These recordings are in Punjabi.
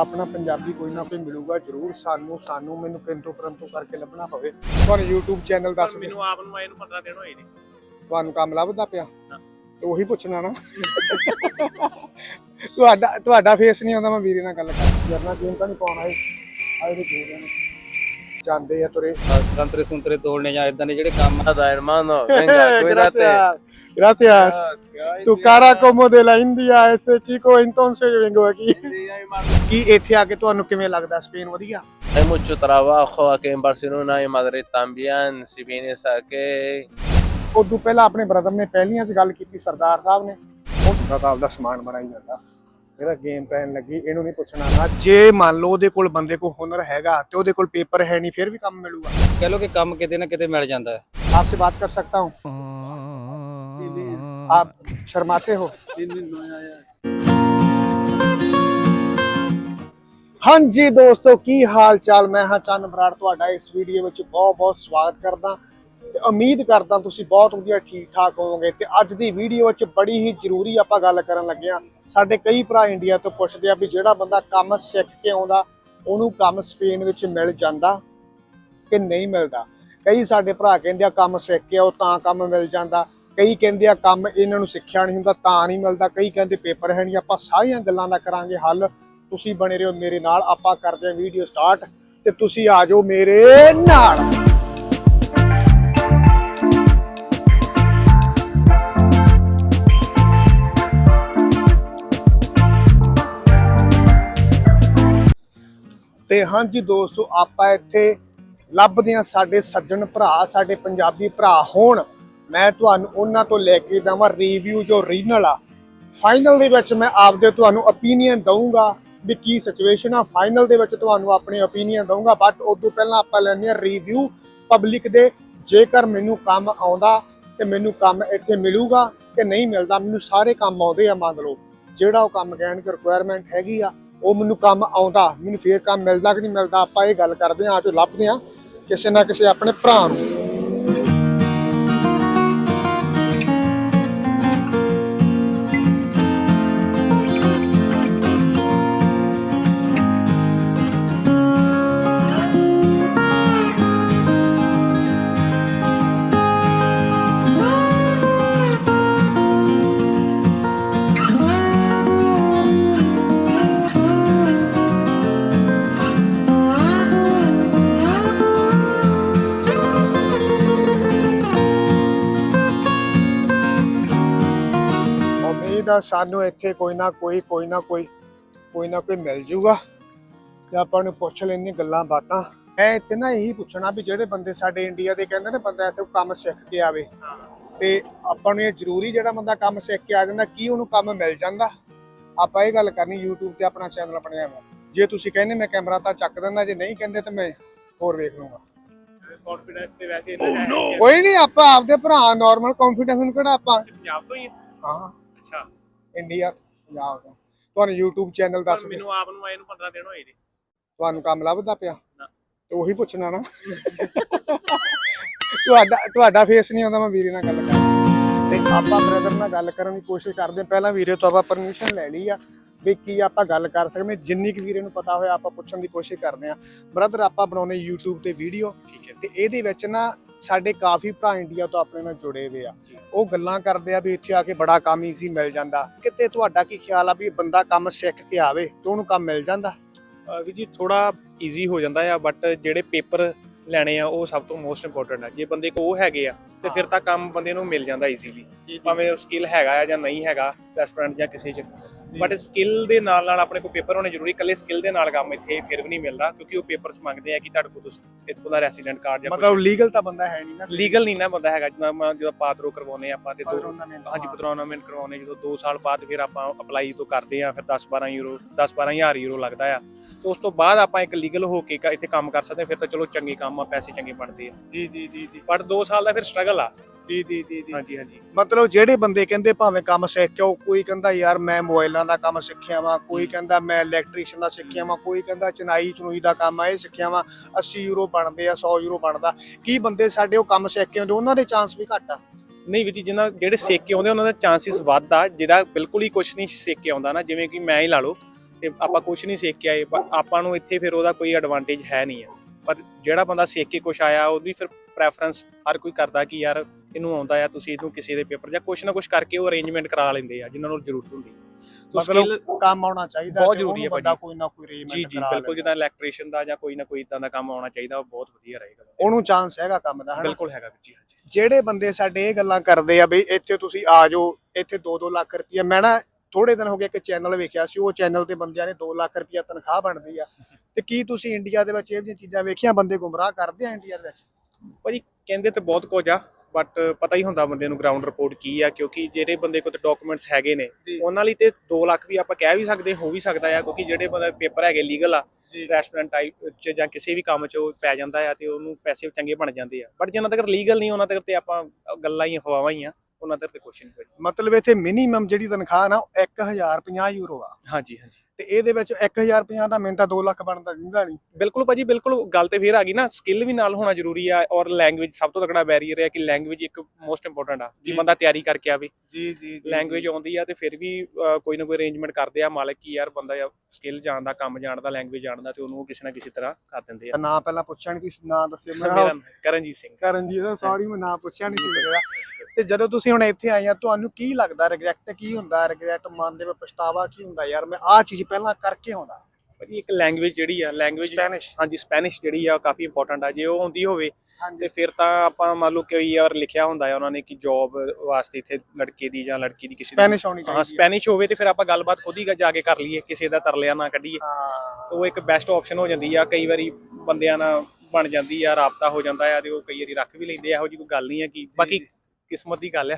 ਆਪਣਾ ਪੰਜਾਬੀ ਕੋਈ ਨਾ ਕੋਈ ਮਿਲੂਗਾ ਜ਼ਰੂਰ ਸਾਨੂੰ ਸਾਨੂੰ ਮੈਨੂੰ ਕਿੰਤੂ ਪਰੰਤੂ ਕਰਕੇ ਲੱਭਣਾ ਪਵੇ। ਤੁਹਾਨੂੰ YouTube ਚੈਨਲ ਦੱਸ ਮੈਨੂੰ ਆਪ ਨੂੰ ਆਏ ਨੂੰ 15 ਦਿਨ ਹੋਏ ਨੇ। ਤੁਹਾਨੂੰ ਕੰਮ ਲੱਭਦਾ ਪਿਆ? ਹਾਂ। ਤੇ ਉਹੀ ਪੁੱਛਣਾ ਨਾ। ਤੁਹਾਡਾ ਤੁਹਾਡਾ ਫੇਸ ਨਹੀਂ ਆਉਂਦਾ ਮੈਂ ਵੀਰੇ ਨਾਲ ਗੱਲ ਕਰ ਜਰਨਾ ਗੇਮ ਤਾਂ ਨਹੀਂ ਪਾਉਣਾ ਹੈ ਆਏ ਦੇ ਦੇ ਨੇ। ਜਾਂਦੇ ਆ ਤੁਰੇ ਸੰਤਰੇ ਸੰਤਰੇ ਤੋੜਨੇ ਜਾਂ ਇਦਾਂ ਦੇ ਜਿਹੜੇ ਕੰਮ Nada, hermano. Venga, cuídate. Gracias. Tu cara como de la India, ese chico entonces yo vengo aquí. ਕੀ ਇੱਥੇ ਆ ਕੇ ਤੁਹਾਨੂੰ ਕਿਵੇਂ ਲੱਗਦਾ ਸਪੇਨ ਵਧੀਆ Hay mucho trabajo aquí en Barcelona y Madrid también. Si vienes aquí, ਉਦੋਂ ਪਹਿਲਾਂ ਆਪਣੇ ਬ੍ਰਦਰ ਨੇ ਪਹਿਲੀਆਂ 'ਚ ਗੱਲ ਕੀਤੀ ਸਰਦਾਰ ਸਾਹਿਬ ਨੇ ਉਹ ਸਰਦਾਰ ਦਾ ਸਮਾਨ ਬਣਾਈ ਜਾਂਦਾ ਜਿਹੜਾ ਗੇਮ ਪੈਣ ਲੱਗੀ ਇਹਨੂੰ ਨਹੀਂ ਪੁੱਛਣਾ ਨਾ ਜੇ ਮੰਨ ਲਓ ਉਹਦੇ ਕੋਲ ਬੰਦੇ ਕੋਲ ਹੁਨਰ ਹੈਗਾ ਤੇ ਉਹਦੇ ਕੋਲ ਪੇਪਰ ਹੈ ਨਹੀਂ ਫਿਰ ਵੀ ਕੰਮ ਮਿਲੂਗਾ ਕਹਿ ਲੋ ਕਿ ਕੰਮ ਕਿਤੇ ਨਾ ਕਿਤੇ ਮਿਲ ਜਾਂਦਾ ਹੈ आपसे बात कर सकता हूँ आप शर्माते हो ਹਾਂਜੀ ਦੋਸਤੋ ਕੀ ਹਾਲ ਚਾਲ ਮੈਂ ਹਾਂ ਚੰਨ ਬਰਾੜ ਤੁਹਾਡਾ ਇਸ ਵੀਡੀਓ ਵਿੱਚ ਬਹੁਤ ਬਹੁਤ ਸਵਾਗਤ ਕਰਦਾ ਤੇ ਉਮੀਦ ਕਰਦਾ ਤੁਸੀਂ ਬਹੁਤ ਵਧੀਆ ਠੀਕ ਠਾਕ ਹੋਵੋਗੇ ਤੇ ਅੱਜ ਦੀ ਵੀਡੀਓ ਵਿੱਚ ਬੜੀ ਹੀ ਜ਼ਰੂਰੀ ਆਪਾਂ ਗੱਲ ਕਰਨ ਲੱਗੇ ਹਾਂ। ਸਾਡੇ ਕਈ ਭਰਾ ਇੰਡੀਆ ਤੋਂ ਪੁੱਛਦੇ ਆ ਵੀ ਜਿਹੜਾ ਬੰਦਾ ਕੰਮ ਸਿੱਖ ਕੇ ਆਉਂਦਾ, ਉਹਨੂੰ ਕੰਮ ਸਪੇਨ ਵਿੱਚ ਮਿਲ ਜਾਂਦਾ ਕਿ ਨਹੀਂ ਮਿਲਦਾ? ਕਈ ਸਾਡੇ ਭਰਾ ਕਹਿੰਦੇ ਆ ਕੰਮ ਸਿੱਖ ਕੇ ਆਓ ਤਾਂ ਕੰਮ ਮਿਲ ਜਾਂਦਾ। ਕਈ ਕਹਿੰਦੇ ਆ ਕੰਮ ਇਹਨਾਂ ਨੂੰ ਸਿੱਖਿਆ ਨਹੀਂ ਹੁੰਦਾ ਤਾਂ ਨਹੀਂ ਮਿਲਦਾ। ਕਈ ਕਹਿੰਦੇ ਪੇਪਰ ਹੈ ਨਹੀਂ, ਆਪਾਂ ਸਾਰੀਆਂ ਗੱਲਾਂ ਦਾ ਕਰਾਂਗੇ ਹੱਲ। ਤੁਸੀਂ ਬਣੇ ਰਹੋ ਮੇਰੇ ਨਾਲ, ਆਪਾਂ ਕਰਦੇ ਹਾਂ ਵੀਡੀਓ ਸਟਾਰਟ ਤੇ ਤੁਸੀਂ ਆ ਜਾਓ ਮੇਰੇ ਨਾਲ। ਤੇ ਹਾਂਜੀ ਦੋਸਤੋ, ਆਪਾਂ ਇੱਥੇ ਲੱਭਦੇ ਹਾਂ ਸਾਡੇ ਸੱਜਣ ਭਰਾ, ਸਾਡੇ ਪੰਜਾਬੀ ਭਰਾ ਹੋਣ, ਮੈਂ ਤੁਹਾਨੂੰ ਉਹਨਾਂ ਤੋਂ ਲੈ ਕੇ ਦਵਾਂ ਰਿਵਿਊ ਜੋ ਰੀਜਨਲ ਆ। ਫਾਈਨਲ ਦੇ ਵਿੱਚ ਮੈਂ ਆਪਦੇ ਤੁਹਾਨੂੰ opinion ਦਊਂਗਾ ਵੀ ਕੀ ਸਿਚੁਏਸ਼ਨ ਆ। ਫਾਈਨਲ ਦੇ ਵਿੱਚ ਤੁਹਾਨੂੰ ਆਪਣੇ opinion ਦਊਂਗਾ ਬਟ ਉਦੋਂ ਪਹਿਲਾਂ ਆਪਾਂ ਲੈਣੇ ਆ ਰਿਵਿਊ ਪਬਲਿਕ ਦੇ। ਜੇਕਰ ਮੈਨੂੰ ਕੰਮ ਆਉਂਦਾ ਤੇ ਮੈਨੂੰ ਕੰਮ ਇੱਥੇ ਮਿਲੂਗਾ ਕਿ ਨਹੀਂ ਮਿਲਦਾ, ਮੈਨੂੰ ਸਾਰੇ ਕੰਮ ਆਉਂਦੇ ਆ ਮੰਨ ਲਓ। ਜਿਹੜਾ ਉਹ ਕੰਮ ਕਹਿਣ ਦੀ ਰਿਕੁਆਇਰਮੈਂਟ ਹੈਗੀ ਆ ਉਹ ਮੈਨੂੰ ਕੰਮ ਆਉਂਦਾ, ਮੈਨੂੰ ਫੇਰ ਕੰਮ ਮਿਲਦਾ ਕਿ ਨਹੀਂ ਮਿਲਦਾ, ਆਪਾਂ ਇਹ ਗੱਲ ਕਰਦੇ ਹਾਂ ਆਟੋ ਲੱਭਦੇ ਹਾਂ ਕਿਸੇ ਨਾ ਕਿਸੇ ਆਪਣੇ ਭਰਾ ਨੂੰ। ਆ ਸਾਨੂੰ ਇੱਥੇ ਕੋਈ ਨਾ ਕੋਈ ਕੋਈ ਨਾ ਕੋਈ ਕੋਈ ਨਾ ਕੋਈ ਮਿਲ ਜੂਗਾ। ਤੇ ਆਪਾਂ ਨੂੰ ਪੁੱਛ ਲੈਣੀ ਗੱਲਾਂ ਬਾਤਾਂ। ਮੈਂ ਇੱਥੇ ਨਾ ਇਹੀ ਪੁੱਛਣਾ ਵੀ ਜਿਹੜੇ ਬੰਦੇ ਸਾਡੇ ਇੰਡੀਆ ਦੇ ਕਹਿੰਦੇ ਨੇ ਬੰਦਾ ਇੱਥੇ ਕੰਮ ਸਿੱਖ ਕੇ ਆਵੇ। ਤੇ ਆਪਾਂ ਨੂੰ ਇਹ ਜ਼ਰੂਰੀ ਜਿਹੜਾ ਬੰਦਾ ਕੰਮ ਸਿੱਖ ਕੇ ਆ ਜਾਂਦਾ ਕੀ ਉਹਨੂੰ ਕੰਮ ਮਿਲ ਜਾਂਦਾ? ਆਪਾਂ ਇਹ ਗੱਲ ਕਰਨੀ YouTube ਤੇ ਆਪਣਾ ਚੈਨਲ ਬਣਿਆ ਹੋਇਆ। ਜੇ ਤੁਸੀਂ ਕਹਿੰਦੇ ਮੈਂ ਕੈਮਰਾ ਤਾਂ ਚੱਕ ਦਿੰਦਾ ਜੇ ਨਹੀਂ ਕਹਿੰਦੇ ਤਾਂ ਮੈਂ ਹੋਰ ਵੇਖ ਲੂੰਗਾ ਕੌਨਫੀਡੈਂਸ ਤੇ ਵੈਸੇ ਇੰਨਾ ਹੈ ਨਹੀਂ ਕੋਈ ਨਹੀਂ ਆਪਾਂ ਆਪਦੇ ਭਰਾ ਨਾਰਮਲ ਕੌਨਫੀਡੈਂਸ ਨੂੰ ਕਿਹੜਾ ਆਪਾਂ? ਅਸੀਂ ਪੰਜਾਬ ਤੋਂ ਹੀ। ਹਾਂ। ਇੰਡੀਆ ਪੰਜਾਬ ਤੋਂ। ਤੁਹਾਨੂੰ YouTube ਚੈਨਲ ਦੱਸ ਮੈਨੂੰ ਆਪ ਨੂੰ ਆਏ ਨੂੰ 15 ਦਿਨ ਹੋਏ ਨੇ ਤੁਹਾਨੂੰ ਕੰਮ ਲੱਭਦਾ ਪਿਆ? ਨਾ। ਤੇ ਉਹੀ ਪੁੱਛਣਾ ਨਾ। ਤੁਹਾਡਾ ਤੁਹਾਡਾ ਫੇਸ ਨਹੀਂ ਆਉਂਦਾ ਮੈਂ ਵੀਰੇ ਨਾਲ ਗੱਲ ਕਰਾਂ ਤੇ ਆਪਾਂ ਬ੍ਰਦਰ ਨਾਲ ਗੱਲ ਕਰਨ ਦੀ ਕੋਸ਼ਿਸ਼ ਕਰਦੇ ਹਾਂ। ਪਹਿਲਾਂ ਵੀਰੇ ਤੋਂ ਆਪਾਂ ਪਰਮਿਸ਼ਨ ਲੈ ਲਈ ਆ। ਵੀ ਕੀ ਆਪਾਂ ਗੱਲ ਕਰ ਸਕਦੇ। ਜਿੰਨੀ ਕੁ ਵੀਰੇ ਨੂੰ ਪਤਾ ਹੋਇਆ ਆਪਾਂ ਪੁੱਛਣ ਦੀ ਕੋਸ਼ਿਸ਼ ਕਰਦੇ ਆ ਬ੍ਰਦਰ ਆਪਾਂ ਬਣਾਉਨੇ YouTube ਤੇ ਵੀਡੀਓ ਤੇ ਇਹਦੇ ਵਿੱਚ ਨਾ ਸਾਡੇ ਕਾਫੀ ਭਰਾ ਇੰਡੀਆ ਤੋਂ ਆਪਣੇ ਨਾਲ ਜੁੜੇ ਹੋਏ ਆ। ਉਹ ਗੱਲਾਂ ਕਰਦੇ ਆ ਵੀ ਇੱਥੇ ਆ ਕੇ ਬੜਾ ਕੰਮ ਈਜ਼ੀ ਮਿਲ ਜਾਂਦਾ। ਕਿਤੇ ਤੁਹਾਡਾ ਕੀ ਖਿਆਲ ਆ ਵੀ ਬੰਦਾ ਕੰਮ ਸਿੱਖ ਕੇ ਆਵੇ ਤੇ ਉਹਨੂੰ ਕੰਮ ਮਿਲ ਜਾਂਦਾ? ਵੀ ਜੀ ਥੋੜਾ ਈਜ਼ੀ ਹੋ ਜਾਂਦਾ ਆ ਬਟ ਜਿਹੜੇ ਪੇਪਰ ਲੈਣੇ ਆ ਉਹ ਸਭ ਤੋਂ ਮੋਸਟ ਇੰਪੋਰਟੈਂਟ ਆ। ਜੇ ਬੰਦੇ ਕੋ ਉਹ ਹੈਗੇ ਆ ਤੇ ਫਿਰ ਤਾਂ ਕੰਮ ਬੰਦੇ ਨੂੰ ਮਿਲ ਜਾਂਦਾ ਈਜ਼ੀਲੀ ਭਾਵੇਂ ਉਹ ਸਕਿੱਲ ਹੈਗਾ ਆ ਜਾਂ ਨਹੀਂ ਹੈਗਾ। ਰੈਸਟੋਰੈਂਟ ਜਾਂ ਕਿਸੇ ਚ। ਬਟ ਸਕਿੱਲ ਦੇ ਨਾਲ ਨਾਲ ਆਪਣੇ ਕੋਲ ਪੇਪਰ ਹੋਣੇ ਜ਼ਰੂਰੀ ਇਕੱਲੇ ਸਕਿੱਲ ਦੇ ਨਾਲ ਕੰਮ ਇੱਥੇ ਫਿਰ ਵੀ ਨਹੀਂ ਮਿਲਦਾ ਕਿਉਂਕਿ ਉਹ ਪੇਪਰਸ ਮੰਗਦੇ ਆ ਕਿ ਤੁਹਾਡੇ ਕੋਲ ਤੁਸੀਂ ਇੱਥੋਂ ਦਾ ਰੈਸੀਡੈਂਟ ਕਾਰਡ ਜਾਂ ਮਤਲਬ ਲੀਗਲ ਤਾਂ ਬੰਦਾ ਹੈ ਨਹੀਂ ਨਾ। ਲੀਗਲ ਨਹੀਂ ਨਾ ਬੰਦਾ ਹੈਗਾ ਜਦੋਂ ਆਪਾਂ ਜਦੋਂ ਪਾਤਰੋ ਕਰਵਾਉਨੇ ਆਪਾਂ ਤੇ ਦੋ ਹਾਂਜੀ ਪਟਰੋਨਾਮੈਂਟ ਕਰਵਾਉਨੇ ਜਦੋਂ 2 ਸਾਲ ਬਾਅਦ ਫਿਰ ਆਪਾਂ ਅਪਲਾਈ ਤੋਂ ਕਰਦੇ ਆ ਫਿਰ 10 12 ਯੂਰੋ 10 12 ਹਜ਼ਾਰ ਯੂਰੋ ਲੱਗਦਾ ਆ। ਤੇ ਉਸ ਤੋਂ ਬਾਅਦ ਆਪਾਂ ਇੱਕ ਲੀਗਲ ਹੋ ਕੇ ਇੱਥੇ ਕੰਮ ਕਰ ਸਕਦੇ ਫਿਰ ਤਾਂ ਚਲੋ ਚੰਗੇ ਕੰਮ ਆ ਪੈਸੇ ਚੰਗੇ ਬਣਦੇ ਆ। ਜੀ ਜੀ ਜੀ ਜੀ। ਬਟ 2 ਸਾਲ ਦਾ ਫਿਰ ਸਟਰਗਲ ਆ। ਜੀ ਜੀ ਜੀ ਜੀ ਹਾਂਜੀ ਹਾਂਜੀ। ਮਤਲਬ ਜਿਹੜੇ ਬੰਦੇ ਕਹਿੰਦੇ ਭਾਵੇਂ ਕੰਮ ਸਿੱਖ ਕੇ ਆਓ, ਕੋਈ ਕਹਿੰਦਾ ਯਾਰ ਮੈਂ ਮੋਬਾਈਲਾਂ ਦਾ ਕੰਮ ਸਿੱਖਿਆ ਵਾ ਕੋਈ ਕਹਿੰਦਾ ਮੈਂ ਇਲੈਕਟ੍ਰੀਸ਼ੀਅਨ ਦਾ ਸਿੱਖਿਆ ਵਾ ਕੋਈ ਕਹਿੰਦਾ ਚਨਾਈ ਚਨੂਈ ਦਾ ਕੰਮ ਆ ਇਹ ਸਿੱਖਿਆ ਵਾ 80 ਯੂਰੋ ਬਣਦੇ ਆ 100 ਯੂਰੋ ਬਣਦਾ। ਕੀ ਬੰਦੇ ਸਾਡੇ ਉਹ ਕੰਮ ਸਿੱਖ ਕੇ ਆਉਂਦੇ ਉਹਨਾਂ ਦੇ ਚਾਂਸ ਵੀ ਘੱਟ ਆ। ਨਹੀਂ ਵੀ ਜੀ ਜਿਨ੍ਹਾਂ ਜਿਹੜੇ ਸਿੱਖ ਕੇ ਆਉਂਦੇ ਉਹਨਾਂ ਦਾ ਚਾਂਸਸ ਵੱਧ ਆ ਜਿਹੜਾ ਬਿਲਕੁਲ ਹੀ ਕੁਝ ਨਹੀਂ ਸਿੱਖ ਕੇ ਆਉਂਦਾ ਨਾ ਜਿਵੇਂ ਕਿ ਮੈਂ ਹੀ ਲਾ ਲਓ ਤੇ ਆਪਾਂ ਕੁਝ ਨਹੀਂ ਸਿੱਖ ਕੇ ਆਏ ਆਪਾਂ ਨੂੰ ਇੱਥੇ ਫਿਰ ਉਹਦਾ ਕੋਈ ਐਡਵਾਂਟੇਜ ਹੈ ਨਹੀਂ ਆ। ਪਰ ਜਿਹੜਾ ਬੰਦਾ ਸਿੱਖ ਕੇ ਕੁਝ ਆਇਆ ਉਹਦੀ ਫਿਰ ਪ੍ਰੈਫਰੈਂਸ ਹਰ ਕੋਈ ਕਰਦਾ ਕਿ ਯਾਰ ਇਹਨੂੰ ਆਉਂਦਾ ਆ ਤੁਸੀਂ ਇਹਨੂੰ ਕਿਸੇ ਦੇ ਪੇਪਰ ਜਾਂ ਕੁਝ ਨਾ ਕੁਝ ਕਰਕੇ ਉਹ ਅਰੇਂਜਮੈਂਟ ਕਰਾ ਲੈਂਦੇ ਆ ਜਿਨ੍ਹਾਂ ਨੂੰ ਜ਼ਰੂਰਤ ਹੁੰਦੀ ਸੋ skill ਮਤਲਬ ਕੰਮ ਆਉਣਾ ਚਾਹੀਦਾ ਬਹੁਤ ਤੇ ਜ਼ਰੂਰੀ ਹੈ ਉਹਨੂੰ ਬੰਦਾ ਭਾਜੀ। ਕੋਈ ਨਾ ਕੋਈ arrangement ਜੀ ਜੀ ਬਿਲਕੁਲ। ਜਿੱਦਾਂ ਇਲੈਕਟ੍ਰੀਸ਼ੀਅਨ ਦਾ ਜਾਂ ਕੋਈ ਨਾ ਕੋਈ ਇਦਾਂ ਦਾ ਕੰਮ ਆਉਣਾ ਚਾਹੀਦਾ ਉਹ ਬਹੁਤ ਵਧੀਆ ਰਹੇਗਾ। ਉਹਨੂੰ ਚਾਂਸ ਹੈਗਾ ਕੰਮ ਦਾ ਹਨਾ? ਬਿਲਕੁਲ ਹੈਗਾ ਜੀ ਹਾਂਜੀ। ਜਿਹੜੇ ਬੰਦੇ ਸਾਡੇ ਇਹ ਗੱਲਾਂ ਕਰਦੇ ਆ ਬਈ ਇੱਥੇ ਤੁਸੀਂ ਆ ਜਾਓ ਇੱਥੇ 2-2 ਲੱਖ ਰੁਪਇਆ ਮੈਂ ਨਾ ਥੋੜੇ ਦਿਨ ਹੋ ਗਏ ਇੱਕ ਚੈਨਲ ਵੇਖਿਆ ਸੀ ਉਹ ਚੈਨਲ ਤੇ ਬੰਦਿਆਂ ਨੇ 2 ਲੱਖ ਰੁਪਇਆ ਤਨਖਾਹ ਬਣਦੀ ਆ। ਤੇ ਕੀ ਤੁਸੀਂ ਇੰਡੀਆ ਦੇ ਵਿੱਚ ਇਹ ਜਿਹੀਆਂ ਚੀਜ਼ਾਂ ਵੇਖੀਆਂ ਬੰਦੇ ਗੁੰਮਰਾਹ ਕਰਦੇ ਆ ਇੰਡੀਆ ਦੇ ਵਿੱਚ? ਭਾਜੀ ਕਹਿੰਦੇ ਤੇ ਬਹੁਤ ਕੁਝ ਆ ਬਟ ਪਤਾ ਹੀ ਹੁੰਦਾ ਬੰਦੇ ਨੂੰ ਗਰਾਊਂਡ ਰਿਪੋਰਟ ਕੀ ਆ ਕਿਉਂਕਿ ਜਿਹੜੇ ਬੰਦੇ ਕੋਲ ਡਾਕੂਮੈਂਟਸ ਹੈਗੇ ਨੇ। ਉਹਨਾਂ ਲਈ ਤੇ 2 ਲੱਖ ਵੀ ਆਪਾਂ ਕਹਿ ਵੀ ਸਕਦੇ ਹੋ ਵੀ ਸਕਦਾ ਆ ਕਿਉਂਕਿ ਜਿਹੜੇ ਬੰਦੇ ਪੇਪਰ ਹੈਗੇ ਲੀਗਲ ਆ। ਰੈਸਟੋਰੈਂਟ ਟਾਈਪ ਚ ਜਾਂ ਕਿਸੇ ਵੀ ਕੰਮ ਚ ਉਹ ਪੈ ਜਾਂਦਾ ਆ ਤੇ ਉਹਨੂੰ ਪੈਸੇ ਚੰਗੇ ਬਣ ਜਾਂਦੇ ਆ ਬਟ ਜਿੰਨਾ ਤੱਕ ਲੀਗਲ ਨਹੀਂ ਉਹਨਾਂ ਤੱਕ ਤੇ ਆਪਾਂ ਗੱਲਾਂ ਹੀ ਅਫਵਾਹਾਂ ਹੀ ਆ ਉਹਨਾਂ ਤੱਕ ਤੇ ਕੁਛ ਨਹੀਂ ਭਾਜੀ ਮਤਲਬ ਇੱਥੇ ਮਿਨੀਮਮ ਜਿਹੜੀ ਤਨਖਾਹ ਨਾ ਉਹ 1050 ਯੂਰੋ ਆ। ਹਾਂਜੀ ਹਾਂਜੀ। ਤੇ ਇਹਦੇ ਵਿੱਚ 1050 ਦਾ ਮੈਨੂੰ ਤਾਂ 2 ਲੱਖ ਬਣਦਾ ਜਿੰਦਾ ਨਹੀਂ ਬਿਲਕੁਲ ਭਾਜੀ ਬਿਲਕੁਲ ਗੱਲ ਤੇ ਫੇਰ ਆ ਗਈ ਨਾ ਸਕਿੱਲ ਵੀ ਨਾਲ ਹੋਣਾ ਜ਼ਰੂਰੀ ਆ ਔਰ ਲੈਂਗੁਏਜ ਸਭ ਤੋਂ ਤਕੜਾ ਬੈਰੀਅਰ ਹੈ ਕਿ ਲੈਂਗੁਏਜ ਇੱਕ ਮੋਸਟ ਇੰਪੋਰਟੈਂਟ ਆ ਜੀ। ਬੰਦਾ ਤਿਆਰੀ ਕਰਕੇ ਆਵੇ। ਜੀ ਜੀ ਲੈਂਗੁਏਜ ਆਉਂਦੀ ਆ ਤੇ ਫਿਰ ਵੀ ਕੋਈ ਨਾ ਕੋਈ ਅਰੇਂਜਮੈਂਟ ਕਰਦੇ ਆ ਮਾਲਕ ਕੀ ਯਾਰ ਬੰਦਾ ਸਕਿੱਲ ਜਾਣਦਾ ਕੰਮ ਜਾਣਦਾ ਲੈਂਗੁਏਜ ਜਾਣਦਾ ਤੇ ਉਹਨੂੰ ਕਿਸੇ ਨਾ ਕਿਸੇ ਤਰ੍ਹਾਂ ਕਰ ਦਿੰਦੇ ਆ। ਨਾ ਪਹਿਲਾਂ ਪੁੱਛਣ ਕਿ ਨਾਂ ਦੱਸਿਓ। ਮੇਰਾ ਕਰਨਜੀਤ ਸਿੰਘ। ਕਰਨਜੀਤ ਦਾ ਸੌਰੀ ਮੈਂ ਨਾਂ ਪੁੱਛਿਆ ਨਹੀਂ ਸੀ। ਮੇਰਾ ਤੇ ਜਦੋਂ ਤੁਸੀਂ ਹੁਣ ਇੱਥੇ ਆਏ ਆ ਤੁਹਾਨੂੰ ਕੀ ਲੱਗਦਾ ਰਿਗਰੈਟ ਕੀ ਹੁੰਦਾ? ਰਿਗਰੈਟ ਮਨ ਦੇ ਵਿੱਚ ਪਛਤਾਵਾ ਕੀ ਹੁੰਦਾ ਯਾਰ? ਮੈਂ ਆਹ ਚੀਜ਼ ਪਹਿਲਾਂ ਕਰਕੇ ਆਉਂਦਾ। ਭਾਜੀ ਇੱਕ ਲੈਂਗੁਏਜ ਜਿਹੜੀ ਆ ਲੈਂਗੁਏਜ ਸਪੈਨਿਸ਼ ਹਾਂਜੀ ਸਪੈਨਿਸ਼ ਜਿਹੜੀ ਆ ਕਾਫੀ ਇੰਪੋਰਟੈਂਟ ਆ। ਜੇ ਉਹ ਹੁੰਦੀ ਹੋਵੇ ਤੇ ਫਿਰ ਤਾਂ ਆਪਾਂ ਮੰਨ ਲਓ ਕਈ ਵਾਰ ਲਿਖਿਆ ਹੁੰਦਾ ਹੈ ਉਹਨਾਂ ਨੇ ਕਿ ਜੌਬ ਵਾਸਤੇ ਇੱਥੇ ਲੜਕੇ ਦੀ ਜਾਂ ਲੜਕੀ ਦੀ ਕਿਸੇ ਦੀ ਸਪੈਨਿਸ਼ ਆਉਣੀ ਚਾਹੀਦੀ ਹੈ ਸਪੈਨਿਸ਼ ਹੋਵੇ ਤੇ ਫਿਰ ਆਪਾਂ ਗੱਲਬਾਤ ਖੁਦ ਹੀ ਜਾ ਕੇ ਕਰ ਲਈਏ ਕਿਸੇ ਦਾ ਤਰਲਿਆ ਨਾ ਕੱਢੀਏ। ਹਾਂ। ਉਹ ਇੱਕ ਬੈਸਟ ਆਪਸ਼ਨ ਹੋ ਜਾਂਦੀ ਆ। ਕਈ ਵਾਰੀ ਬੰਦਿਆਂ ਨਾਲ ਬਣ ਜਾਂਦੀ ਆ ਰਾਬਤਾ ਹੋ ਜਾਂਦਾ ਆ ਤੇ ਉਹ ਕਈ ਵਾਰੀ ਰੱਖ ਵੀ ਲੈਂਦੇ ਆ। ਇਹੋ ਜੀ ਕੋਈ ਗੱਲ ਨਹੀਂ ਆ ਕਿ ਬਾਕੀ। ਕਿਸਮਤ ਦੀ ਗੱਲ ਆ।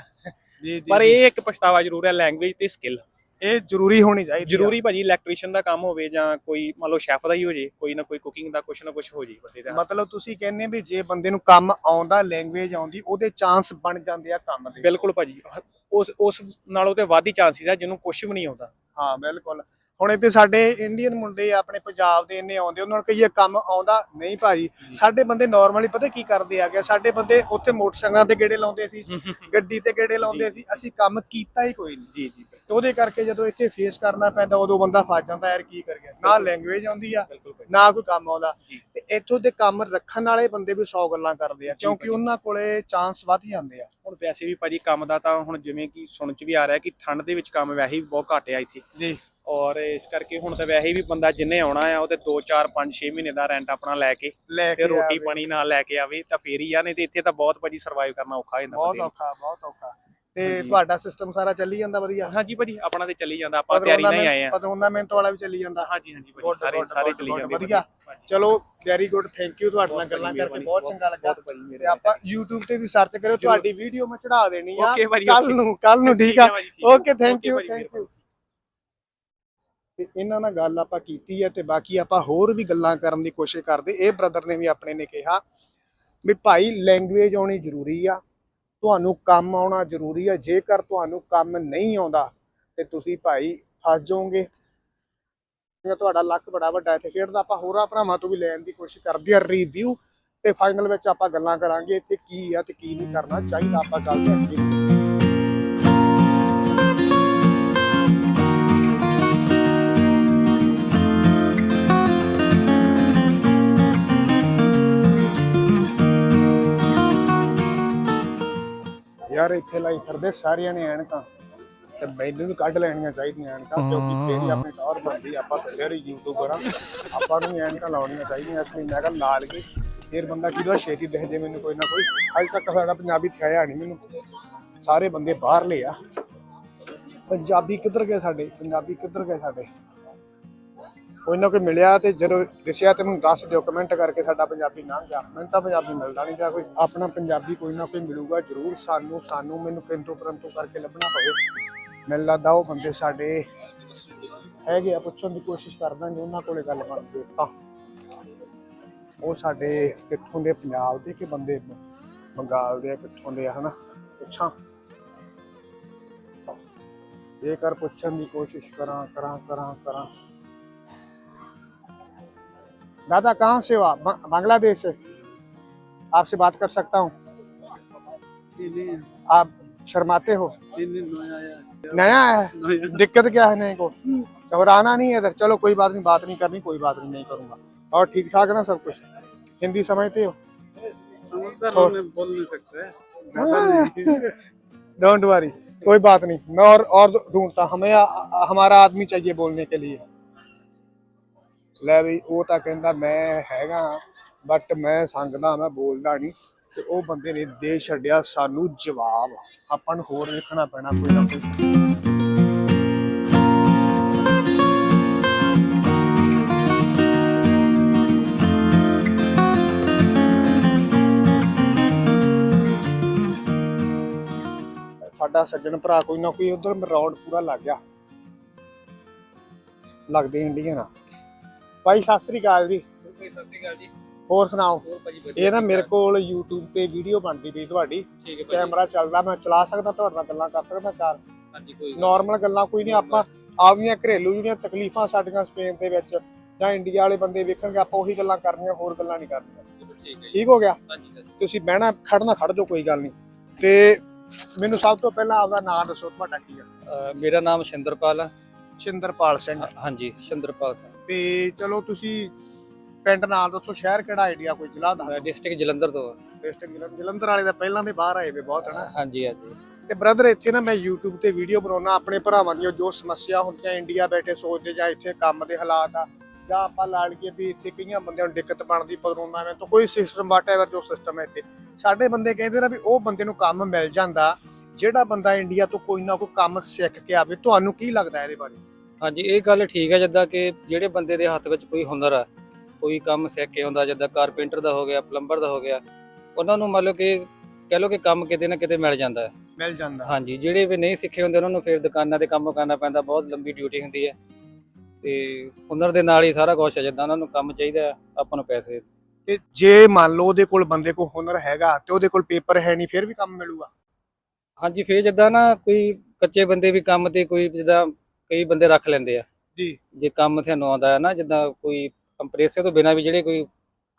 ਜੀ ਜੀ ਪਰ ਇਹ ਇੱਕ ਪਛਤਾਵਾ ਜ਼ਰੂਰ ਹੈ ਲੈਂਗੁਏਜ ਤੇ ਸਕਿੱਲ ਇਹ ਜ਼ਰੂਰੀ ਹੋਣੀ ਚਾਹੀਦੀ। ਜ਼ਰੂਰੀ ਭਾਜੀ ਇਲੈਕਟ੍ਰੀਸ਼ੀਅਨ ਦਾ ਕੰਮ ਹੋਵੇ ਜਾਂ ਕੋਈ ਮੰਨ ਲਓ ਸ਼ੈਫ ਦਾ ਹੀ ਹੋ ਜੇ ਕੋਈ ਨਾ ਕੋਈ ਕੁਕਿੰਗ ਦਾ ਕੁਛ ਨਾ ਕੁਛ ਹੋ ਜੇ ਬੰਦੇ ਦਾ। ਮਤਲਬ ਤੁਸੀਂ ਕਹਿੰਦੇ ਵੀ ਜੇ ਬੰਦੇ ਨੂੰ ਕੰਮ ਆਉਂਦਾ ਲੈਂਗੁਏਜ ਆਉਂਦੀ ਉਹਦੇ ਚਾਂਸ ਬਣ ਜਾਂਦੇ ਆ ਕੰਮ ਦੇ। ਬਿਲਕੁਲ ਭਾਜੀ। ਉਸ ਉਸ ਨਾਲੋਂ ਤੇ ਵੱਧ ਹੀ ਚਾਂਸਿਸ ਆ ਜਿਹਨੂੰ ਕੁਝ ਵੀ ਨਹੀਂ ਆਉਂਦਾ। ਹਾਂ ਬਿਲਕੁਲ। ਹੁਣ ਇੱਥੇ ਸਾਡੇ ਇੰਡੀਅਨ ਮੁੰਡੇ ਆਪਣੇ ਪੰਜਾਬ ਦੇ ਇੰਨੇ ਆਉਂਦੇ ਉਹਨਾਂ ਨੂੰ ਕਹੀਏ ਕੰਮ ਆਉਂਦਾ ਨਹੀਂ ਭਾਜੀ। ਸਾਡੇ ਬੰਦੇ ਨਾਰਮਲੀ ਪਤਾ ਕੀ ਕਰਦੇ ਆ? ਗਿਆ ਸਾਡੇ ਬੰਦੇ ਉੱਥੇ ਮੋਟਰਸਾਈਕਲਾਂ ਤੇ ਗੇੜੇ ਲਾਉਂਦੇ ਸੀ ਗੱਡੀ ਤੇ ਗੇੜੇ ਲਾਉਂਦੇ ਸੀ ਅਸੀਂ ਕੰਮ ਕੀਤਾ ਹੀ ਕੋਈ ਨਹੀਂ। ਜੀ ਜੀ ਉਹਦੇ ਕਰਕੇ ਜਦੋਂ ਇੱਥੇ ਫੇਸ ਕਰਨਾ ਪੈਂਦਾ ਉਦੋਂ ਬੰਦਾ ਫਸ ਜਾਂਦਾ ਯਾਰ ਕੀ ਕਰ ਗਿਆ ਨਾ ਲੈਂਗੁਏਜ ਆਉਂਦੀ ਆ ਨਾ ਕੋਈ ਕੰਮ ਆਉਂਦਾ। ਤੇ ਇੱਥੋਂ ਦੇ ਕੰਮ ਰੱਖਣ ਵਾਲੇ ਬੰਦੇ ਵੀ 100 ਗੱਲਾਂ ਕਰਦੇ ਆ ਕਿਉਂਕਿ। ਉਹਨਾਂ ਕੋਲੇ ਚਾਂਸ ਵੱਧ ਜਾਂਦੇ ਆ। ਹੁਣ ਵੈਸੇ ਵੀ ਭਾਜੀ ਕੰਮ ਦਾ ਤਾਂ ਹੁਣ ਜਿਵੇਂ ਕਿ ਸੁਣ ਚ ਵੀ ਆ ਰਿਹਾ ਕਿ ਠੰਡ ਦੇ ਵਿੱਚ ਕੰਮ ਵੈਸੇ ਵੀ ਬਹੁਤ ਘੱਟ ਆ ਇੱਥੇ। ਜੀ। ਔਰ ਇਸ ਕਰਕੇ ਹੁਣ ਤਾਂ ਵੈਸੇ ਵੀ ਬੰਦਾ ਜਿੰਨੇ ਆਉਣਾ ਆ ਉਹ ਤੇ 2 4 5 6 ਮਹੀਨੇ ਦਾ ਰੈਂਟ ਆਪਣਾ ਲੈ ਕੇ ਲੈ ਤੇ ਕੇ ਰੋਟੀ ਆਵੇ। ਪਾਣੀ ਨਾਲ ਲੈ ਕੇ ਆਵੇ ਤਾਂ ਫੇਰ ਹੀ ਆ ਨਹੀਂ ਤੇ ਇੱਥੇ ਤਾਂ ਬਹੁਤ ਭਾਜੀ ਸਰਵਾਈਵ ਕਰਨਾ ਔਖਾ ਹੋ ਜਾਂਦਾ ਬਹੁਤ ਬੰਦੇ ਨੂੰ। ਔਖਾ ਬਹੁਤ ਔਖਾ ਤੇ ਹਾਂਜੀ। ਤੁਹਾਡਾ ਸਿਸਟਮ ਸਾਰਾ ਚੱਲੀ ਜਾਂਦਾ ਵਧੀਆ ਹਾਂਜੀ ਭਾਜੀ ਆਪਣਾ ਤੇ ਚੱਲੀ ਜਾਂਦਾ ਆਪਾਂ ਤਿਆਰੀ ਨਾਲ ਹੀ ਆਏ ਆ ਟੂਰਨਾਮੈਂਟ ਵਾਲਾ ਵੀ ਚੱਲੀ ਜਾਂਦਾ ਹਾਂਜੀ ਹਾਂਜੀ ਭਾਜੀ Good, ਸਾਰੇ good, ਸਾਰੇ good, ਚੱਲੀ good, ਜਾਂਦੇ ਵਧੀਆ। ਭਾਜੀ। ਚਲੋ ਵੈਰੀ ਗੁੱਡ ਥੈਂਕ ਯੂ ਤੁਹਾਡੇ ਨਾਲ ਗੱਲਾਂ ਕਰਕੇ ਬਹੁਤ ਚੰਗਾ ਲੱਗਾ ਤੇ ਆਪਾਂ YouTube ਤੇ ਵੀ ਸਰਚ ਕਰਿਓ ਤੁਹਾਡੀ ਵੀਡੀਓ ਮੈਂ ਚੜਾ ਦੇਣੀ ਆ Okay ਭਾਜੀ, ਕੱਲ okay। ਨੂੰ ਕੱਲ ਨੂੰ ਠੀਕ ਆ ਭਾਜੀ, ਠੀਕ ਆ। ਓਕੇ ਥੈਂਕ Okay ਯੂ ਭਾਜੀ, ਥੈਂਕ। ਯੂ ਤੇ ਇਹਨਾਂ ਨਾਲ ਗੱਲ ਆਪਾਂ ਕੀਤੀ ਹੈ ਤੇ ਬਾਕੀ ਆਪਾਂ ਹੋਰ ਵੀ ਗੱਲਾਂ ਕਰਨ ਦੀ ਕੋਸ਼ਿਸ਼ ਕਰਦੇ। ਇਹ ਬ੍ਰਦਰ ਨੇ ਵੀ ਆਪਣੇ ਨੇ ਕਿਹਾ ਵੀ ਭਾਈ ਲੈਂਗੁਏਜ ਆਉਣੀ ਜ਼ਰੂਰੀ ਆ, ਤੁਹਾਨੂੰ ਕੰਮ ਆਉਣਾ ਜ਼ਰੂਰੀ ਆ, ਜੇਕਰ ਤੁਹਾਨੂੰ ਕੰਮ ਨਹੀਂ ਆਉਂਦਾ ਤੇ ਤੁਸੀਂ ਭਾਈ ਫਸ ਜਾਓਗੇ। ਜੇ ਤੁਹਾਡਾ ਲੱਕ ਬੜਾ ਵੱਡਾ ਇੱਥੇ ਖੇਡਦਾ ਆਪਾਂ ਹੋਰਾਂ ਭਰਾਵਾਂ ਤੋਂ ਵੀ ਲੈਣ ਦੀ ਕੋਸ਼ਿਸ਼ ਕਰਦੇ ਆ ਰਿਵਿਊ ਤੇ ਫਾਈਨਲ ਵਿੱਚ ਆਪਾਂ ਗੱਲਾਂ ਕਰਾਂਗੇ ਇੱਥੇ ਕੀ ਆ ਤੇ ਕੀ ਨਹੀਂ ਕਰਨਾ, ਚਾਹੀਦਾ ਆਪਾਂ ਗੱਲ ਕਰਾਂਗੇ ਯਾਰ ਇੱਥੇ ਲਾਈ ਫਿਰਦੇ ਸਾਰਿਆਂ ਨੇ ਐਨਕਾਂ। ਤੇ ਮੈਨੂੰ ਵੀ ਕੱਢ ਲੈਣੀਆਂ ਚਾਹੀਦੀਆਂ ਐਨਕਾਂ ਕਿਉਂਕਿ ਹੀ। ਆਪਣੀ ਟੌਰ ਬਣਦੀ ਆਪਾਂ ਤਾਂ ਫਿਰ ਯੂਟਿਊਬਰ ਆ ਆਪਾਂ ਨੂੰ ਐਨਕਾਂ ਲਾਉਣੀਆਂ ਚਾਹੀਦੀਆਂ। ਇਸ ਲਈ ਮੈਂ ਕਿਹਾ ਲਾ ਲਈਏ ਫੇਰ ਬੰਦਾ ਕਿਹਦਾ ਛੇਤੀ ਦਿਖ ਜੇ ਮੈਨੂੰ ਕੋਈ ਨਾ ਕੋਈ। ਅੱਜ ਤੱਕ ਸਾਡਾ ਪੰਜਾਬੀ ਥਿਆਇਆ ਨਹੀਂ ਮੈਨੂੰ। ਸਾਰੇ ਬੰਦੇ ਬਾਹਰਲੇ ਆ। ਪੰਜਾਬੀ ਕਿੱਧਰ ਗਏ ਸਾਡੇ? ਪੰਜਾਬੀ ਕਿੱਧਰ ਗਏ ਸਾਡੇ? ਕੋਈ ਨਾ ਕੋਈ ਮਿਲਿਆ ਤੇ ਜਦੋਂ ਦਿਸਿਆ ਤੇ ਮੈਨੂੰ ਦੱਸ ਦਿਓ ਕਮੈਂਟ ਕਰਕੇ ਸਾਡਾ ਪੰਜਾਬੀ ਨਾ ਗਿਆ ਮੈਨੂੰ ਤਾਂ ਪੰਜਾਬੀ ਮਿਲਦਾ ਨਹੀਂ ਜਾਂ ਕੋਈ ਆਪਣਾ ਪੰਜਾਬੀ ਕੋਈ ਨਾ ਕੋਈ ਮਿਲੂਗਾ ਜ਼ਰੂਰ ਸਾਨੂੰ ਸਾਨੂੰ ਮੈਨੂੰ ਕਿੰਤੂ ਪਰੰਤੂ ਕਰਕੇ ਲੱਭਣਾ ਪਵੇ। ਮੈਨੂੰ ਲੱਗਦਾ ਉਹ ਬੰਦੇ ਸਾਡੇ ਹੈਗੇ ਆ ਪੁੱਛਣ ਦੀ ਕੋਸ਼ਿਸ਼ ਕਰਦਾ ਜੇ ਉਹਨਾਂ ਕੋਲੇ ਗੱਲ ਬਣਦੀ ਤਾਂ ਉਹ ਸਾਡੇ ਕਿੱਥੋਂ ਦੇ ਪੰਜਾਬ ਦੇ ਕਿ ਬੰਦੇ ਬੰਗਾਲ ਦੇ ਆ, ਕਿੱਥੋਂ ਦੇ ਆ ਹਨਾ? ਪੁੱਛਾਂ। ਜੇਕਰ ਪੁੱਛਣ ਦੀ ਕੋਸ਼ਿਸ਼ ਕਰਾਂ ਕਰਾਂ ਕਰਾਂ ਕਰਾਂ। दादा कहाँ से हो आप? बांग्लादेश से। आपसे बात कर सकता हूँ। आप शर्माते हो? नया है? दिक्कत क्या है नहीं को? घबराना नहीं है इधर। चलो कोई बात नहीं बात नहीं करनी कोई बात नहीं नहीं करूँगा। और ठीक ठाक है ना सब कुछ? हिंदी समझते हो? बोल नहीं सकते। डोंट वरी कोई बात नहीं। मैं और और ढूंढता हमें हमारा आदमी चाहिए बोलने के लिए। ਲੈ ਵੀ ਉਹ ਤਾਂ ਕਹਿੰਦਾ ਮੈਂ ਹੈਗਾ ਬਟ ਮੈਂ ਸੰਗਦਾ ਮੈਂ ਬੋਲਦਾ ਨਹੀਂ। ਤੇ ਉਹ ਬੰਦੇ ਨੇ ਦੇ ਛੱਡਿਆ, ਸਾਨੂੰ ਜਵਾਬ। ਆਪਾਂ ਨੂੰ ਹੋਰ ਲਿਖਣਾ ਪੈਣਾ ਕੋਈ ਨਾ ਕੋਈ। ਸਾਡਾ ਸੱਜਣ ਭਰਾ ਕੋਈ ਨਾ ਕੋਈ, ਉਧਰ ਰਾਉਂਡ ਪੂਰਾ ਲੱਗ ਗਿਆ। ਲੱਗਦੇ ਇੰਡੀਅਨ ਆ। ਭਾਈ ਸਤਿ ਸ੍ਰੀ ਅਕਾਲ ਜੀ। ਭਾਈ ਸਤਿ ਸ਼੍ਰੀ ਅਕਾਲ ਜੀ। ਹੋਰ ਸੁਣਾਓ? ਇਹ ਨਾ ਮੇਰੇ ਕੋਲ YouTube ਤੇ ਵੀਡੀਓ ਬਣਦੀ ਪਈ ਤੁਹਾਡੀ। ਕੈਮਰਾ ਚੱਲਦਾ ਮੈਂ ਚਲਾ ਸਕਦਾ ਤੁਹਾਡੇ ਨਾਲ ਗੱਲਾਂ ਕਰ ਸਕਦਾ ਚਾਰ। ਹਾਂਜੀ ਕੋਈ ਨਾਰਮਲ ਗੱਲਾਂ ਕੋਈ ਨਹੀਂ ਆਪਾਂ ਆਪਣੀਆਂ ਘਰੇਲੂ ਜਿਹੜੀਆਂ ਤਕਲੀਫਾਂ ਸਾਡੀਆਂ ਸਪੇਨ ਦੇ ਵਿੱਚ ਜਾਂ ਇੰਡੀਆ ਵਾਲੇ ਬੰਦੇ ਵੇਖਣਗੇ ਆਪਾਂ ਉਹੀ ਗੱਲਾਂ ਕਰਨੀਆਂ ਹੋਰ ਗੱਲਾਂ ਨਹੀਂ ਕਰਨੀਆਂ। ਠੀਕ ਹੈ ਜੀ। ਠੀਕ ਹੋ ਗਿਆ। ਤੁਸੀਂ ਬਹਿਣਾ ਖੜਨਾ ਖੜ ਜਾਓ ਕੋਈ ਗੱਲ ਨਹੀਂ। ਤੇ ਮੈਨੂੰ ਸਭ ਤੋਂ ਪਹਿਲਾਂ ਆਪਦਾ ਨਾਮ ਦੱਸੋ ਤੁਹਾਡਾ ਕੀ ਆ? ਮੇਰਾ ਨਾਮ ਸ਼ਿੰਦਰਪਾਲ ਹੈ ਸ਼ਿੰਦਰਪਾਲ ਸਿੰਘ। ਹਾਂਜੀ ਸ਼ਿੰਦਰਪਾਲ ਸਿੰਘ। ਤੇ ਚਲੋ ਤੁਸੀਂ ਪਿੰਡ ਨਾਲ ਦੱਸੋ ਸ਼ਹਿਰ ਕਿਹੜਾ ਆਈਡੀਆ ਕੋਈ ਜ਼ਿਲ੍ਹਾ ਦਾ ਡਿਸਟ੍ਰਿਕਟ ਜਲੰਧਰ ਤੋਂ। ਡਿਸਟ੍ਰਿਕਟ ਜਲੰਧਰ। ਜਲੰਧਰ ਵਾਲੇ ਦਾ ਪਹਿਲਾਂ ਦੇ ਬਾਹਰ ਆਏ ਵੇ ਬਹੁਤ ਹਨਾ? ਹਾਂਜੀ ਹਾਂਜੀ। ਤੇ ਬ੍ਰਦਰ ਇੱਥੇ ਨਾ ਮੈਂ YouTube ਤੇ ਵੀਡੀਓ ਬਣਾਉਣਾ ਆਪਣੇ ਭਰਾਵਾਂ ਦੀਆਂ ਜੋ ਸਮੱਸਿਆ ਹੁੰਦੀਆਂ ਇੰਡੀਆ ਬੈਠੇ ਸੋਚਦੇ ਜਾਂ ਇੱਥੇ ਕੰਮ ਦੇ ਹਾਲਾਤ ਆ ਜਾਂ ਆਪਾਂ ਲਾ ਲਈਏ ਵੀ ਇੱਥੇ ਕਈਆਂ ਬੰਦਿਆਂ ਨੂੰ ਦਿੱਕਤ ਬਣਦੀ ਪਰੋਨਾ ਵਿੱਚ ਤਾਂ ਕੋਈ ਸਿਸਟਮ ਵਾਟਐਵਰ ਜੋ ਸਿਸਟਮ ਹੈ ਇੱਥੇ ਸਾਡੇ ਬੰਦੇ ਕਹਿੰਦੇ ਨੇ ਵੀ ਉਹ ਬੰਦੇ ਨੂੰ ਕੰਮ ਮਿਲ ਜਾਂਦਾ ਜਿਹੜਾ ਬੰਦਾ ਇੰਡੀਆ ਤੋਂ ਕੋਈ ਨਾ ਕੋਈ ਕੰਮ ਸਿੱਖ ਕੇ ਆਵੇ ਤੁਹਾਨੂੰ ਕੀ ਲੱਗਦਾ ਇਹਦੇ ਬਾਰੇ? ਹਾਂਜੀ ਇਹ ਗੱਲ ਠੀਕ ਹੈ ਜਿੱਦਾਂ ਕਿ ਜਿਹੜੇ ਬੰਦੇ ਦੇ ਹੱਥ ਵਿੱਚ ਕੋਈ ਹੁਨਰ ਆ ਕੋਈ ਕੰਮ ਸਿੱਖ ਕੇ ਹੁੰਦਾ ਜਿੱਦਾਂ ਕਾਰਪੈਂਟਰ ਦਾ ਹੋ ਗਿਆ ਪਲੰਬਰ ਦਾ ਹੋ ਗਿਆ ਉਹਨਾਂ ਨੂੰ ਮੰਨ ਲਓ ਕਿ ਕਹਿ ਲਓ ਕਿ ਕੰਮ ਕਿਤੇ ਨਾ ਕਿਤੇ ਮਿਲ ਜਾਂਦਾ। ਹੈ ਮਿਲ ਜਾਂਦਾ। ਹਾਂਜੀ ਜਿਹੜੇ ਵੀ ਨਹੀਂ ਸਿੱਖੇ ਹੁੰਦੇ ਉਹਨਾਂ ਨੂੰ ਫਿਰ ਦੁਕਾਨਾਂ ਤੇ ਕੰਮ ਕਰਨਾ ਪੈਂਦਾ ਬਹੁਤ ਲੰਬੀ ਡਿਊਟੀ ਹੁੰਦੀ ਹੈ। ਤੇ ਹੁਨਰ ਦੇ ਨਾਲ ਹੀ ਸਾਰਾ ਕੁਝ ਹੈ ਜਿੱਦਾਂ ਉਹਨਾਂ ਨੂੰ ਕੰਮ ਚਾਹੀਦਾ ਹੈ, ਆਪਾਂ ਨੂੰ ਪੈਸੇ। ਤੇ ਜੇ ਮੰਨ ਲਓ ਉਹਦੇ ਕੋਲ ਬੰਦੇ ਕੋਲ ਹੁਨਰ ਹੈਗਾ ਤੇ ਉਹਦੇ ਕੋਲ ਪੇਪਰ ਹੈ ਨਹੀਂ ਫਿਰ ਵੀ ਕੰਮ ਮਿਲੂਗਾ? ਹਾਂਜੀ ਫਿਰ ਜਿੱਦਾਂ ਨਾ ਕੋਈ ਕੱਚੇ ਬੰਦੇ ਵੀ ਕੰਮ ਤੇ ਕੋਈ ਜਿੱਦਾਂ ਕਈ ਬੰਦੇ ਰੱਖ ਲੈਂਦੇ ਆ। ਜੀ। ਜੇ ਕੰਮ ਤੁਹਾਨੂੰ ਆਉਂਦਾ ਹੈ ਨਾ ਜਿੱਦਾਂ ਕੋਈ ਕੰਪਰੈਸਰ ਤੋਂ ਬਿਨਾਂ ਵੀ ਜਿਹੜੇ ਕੋਈ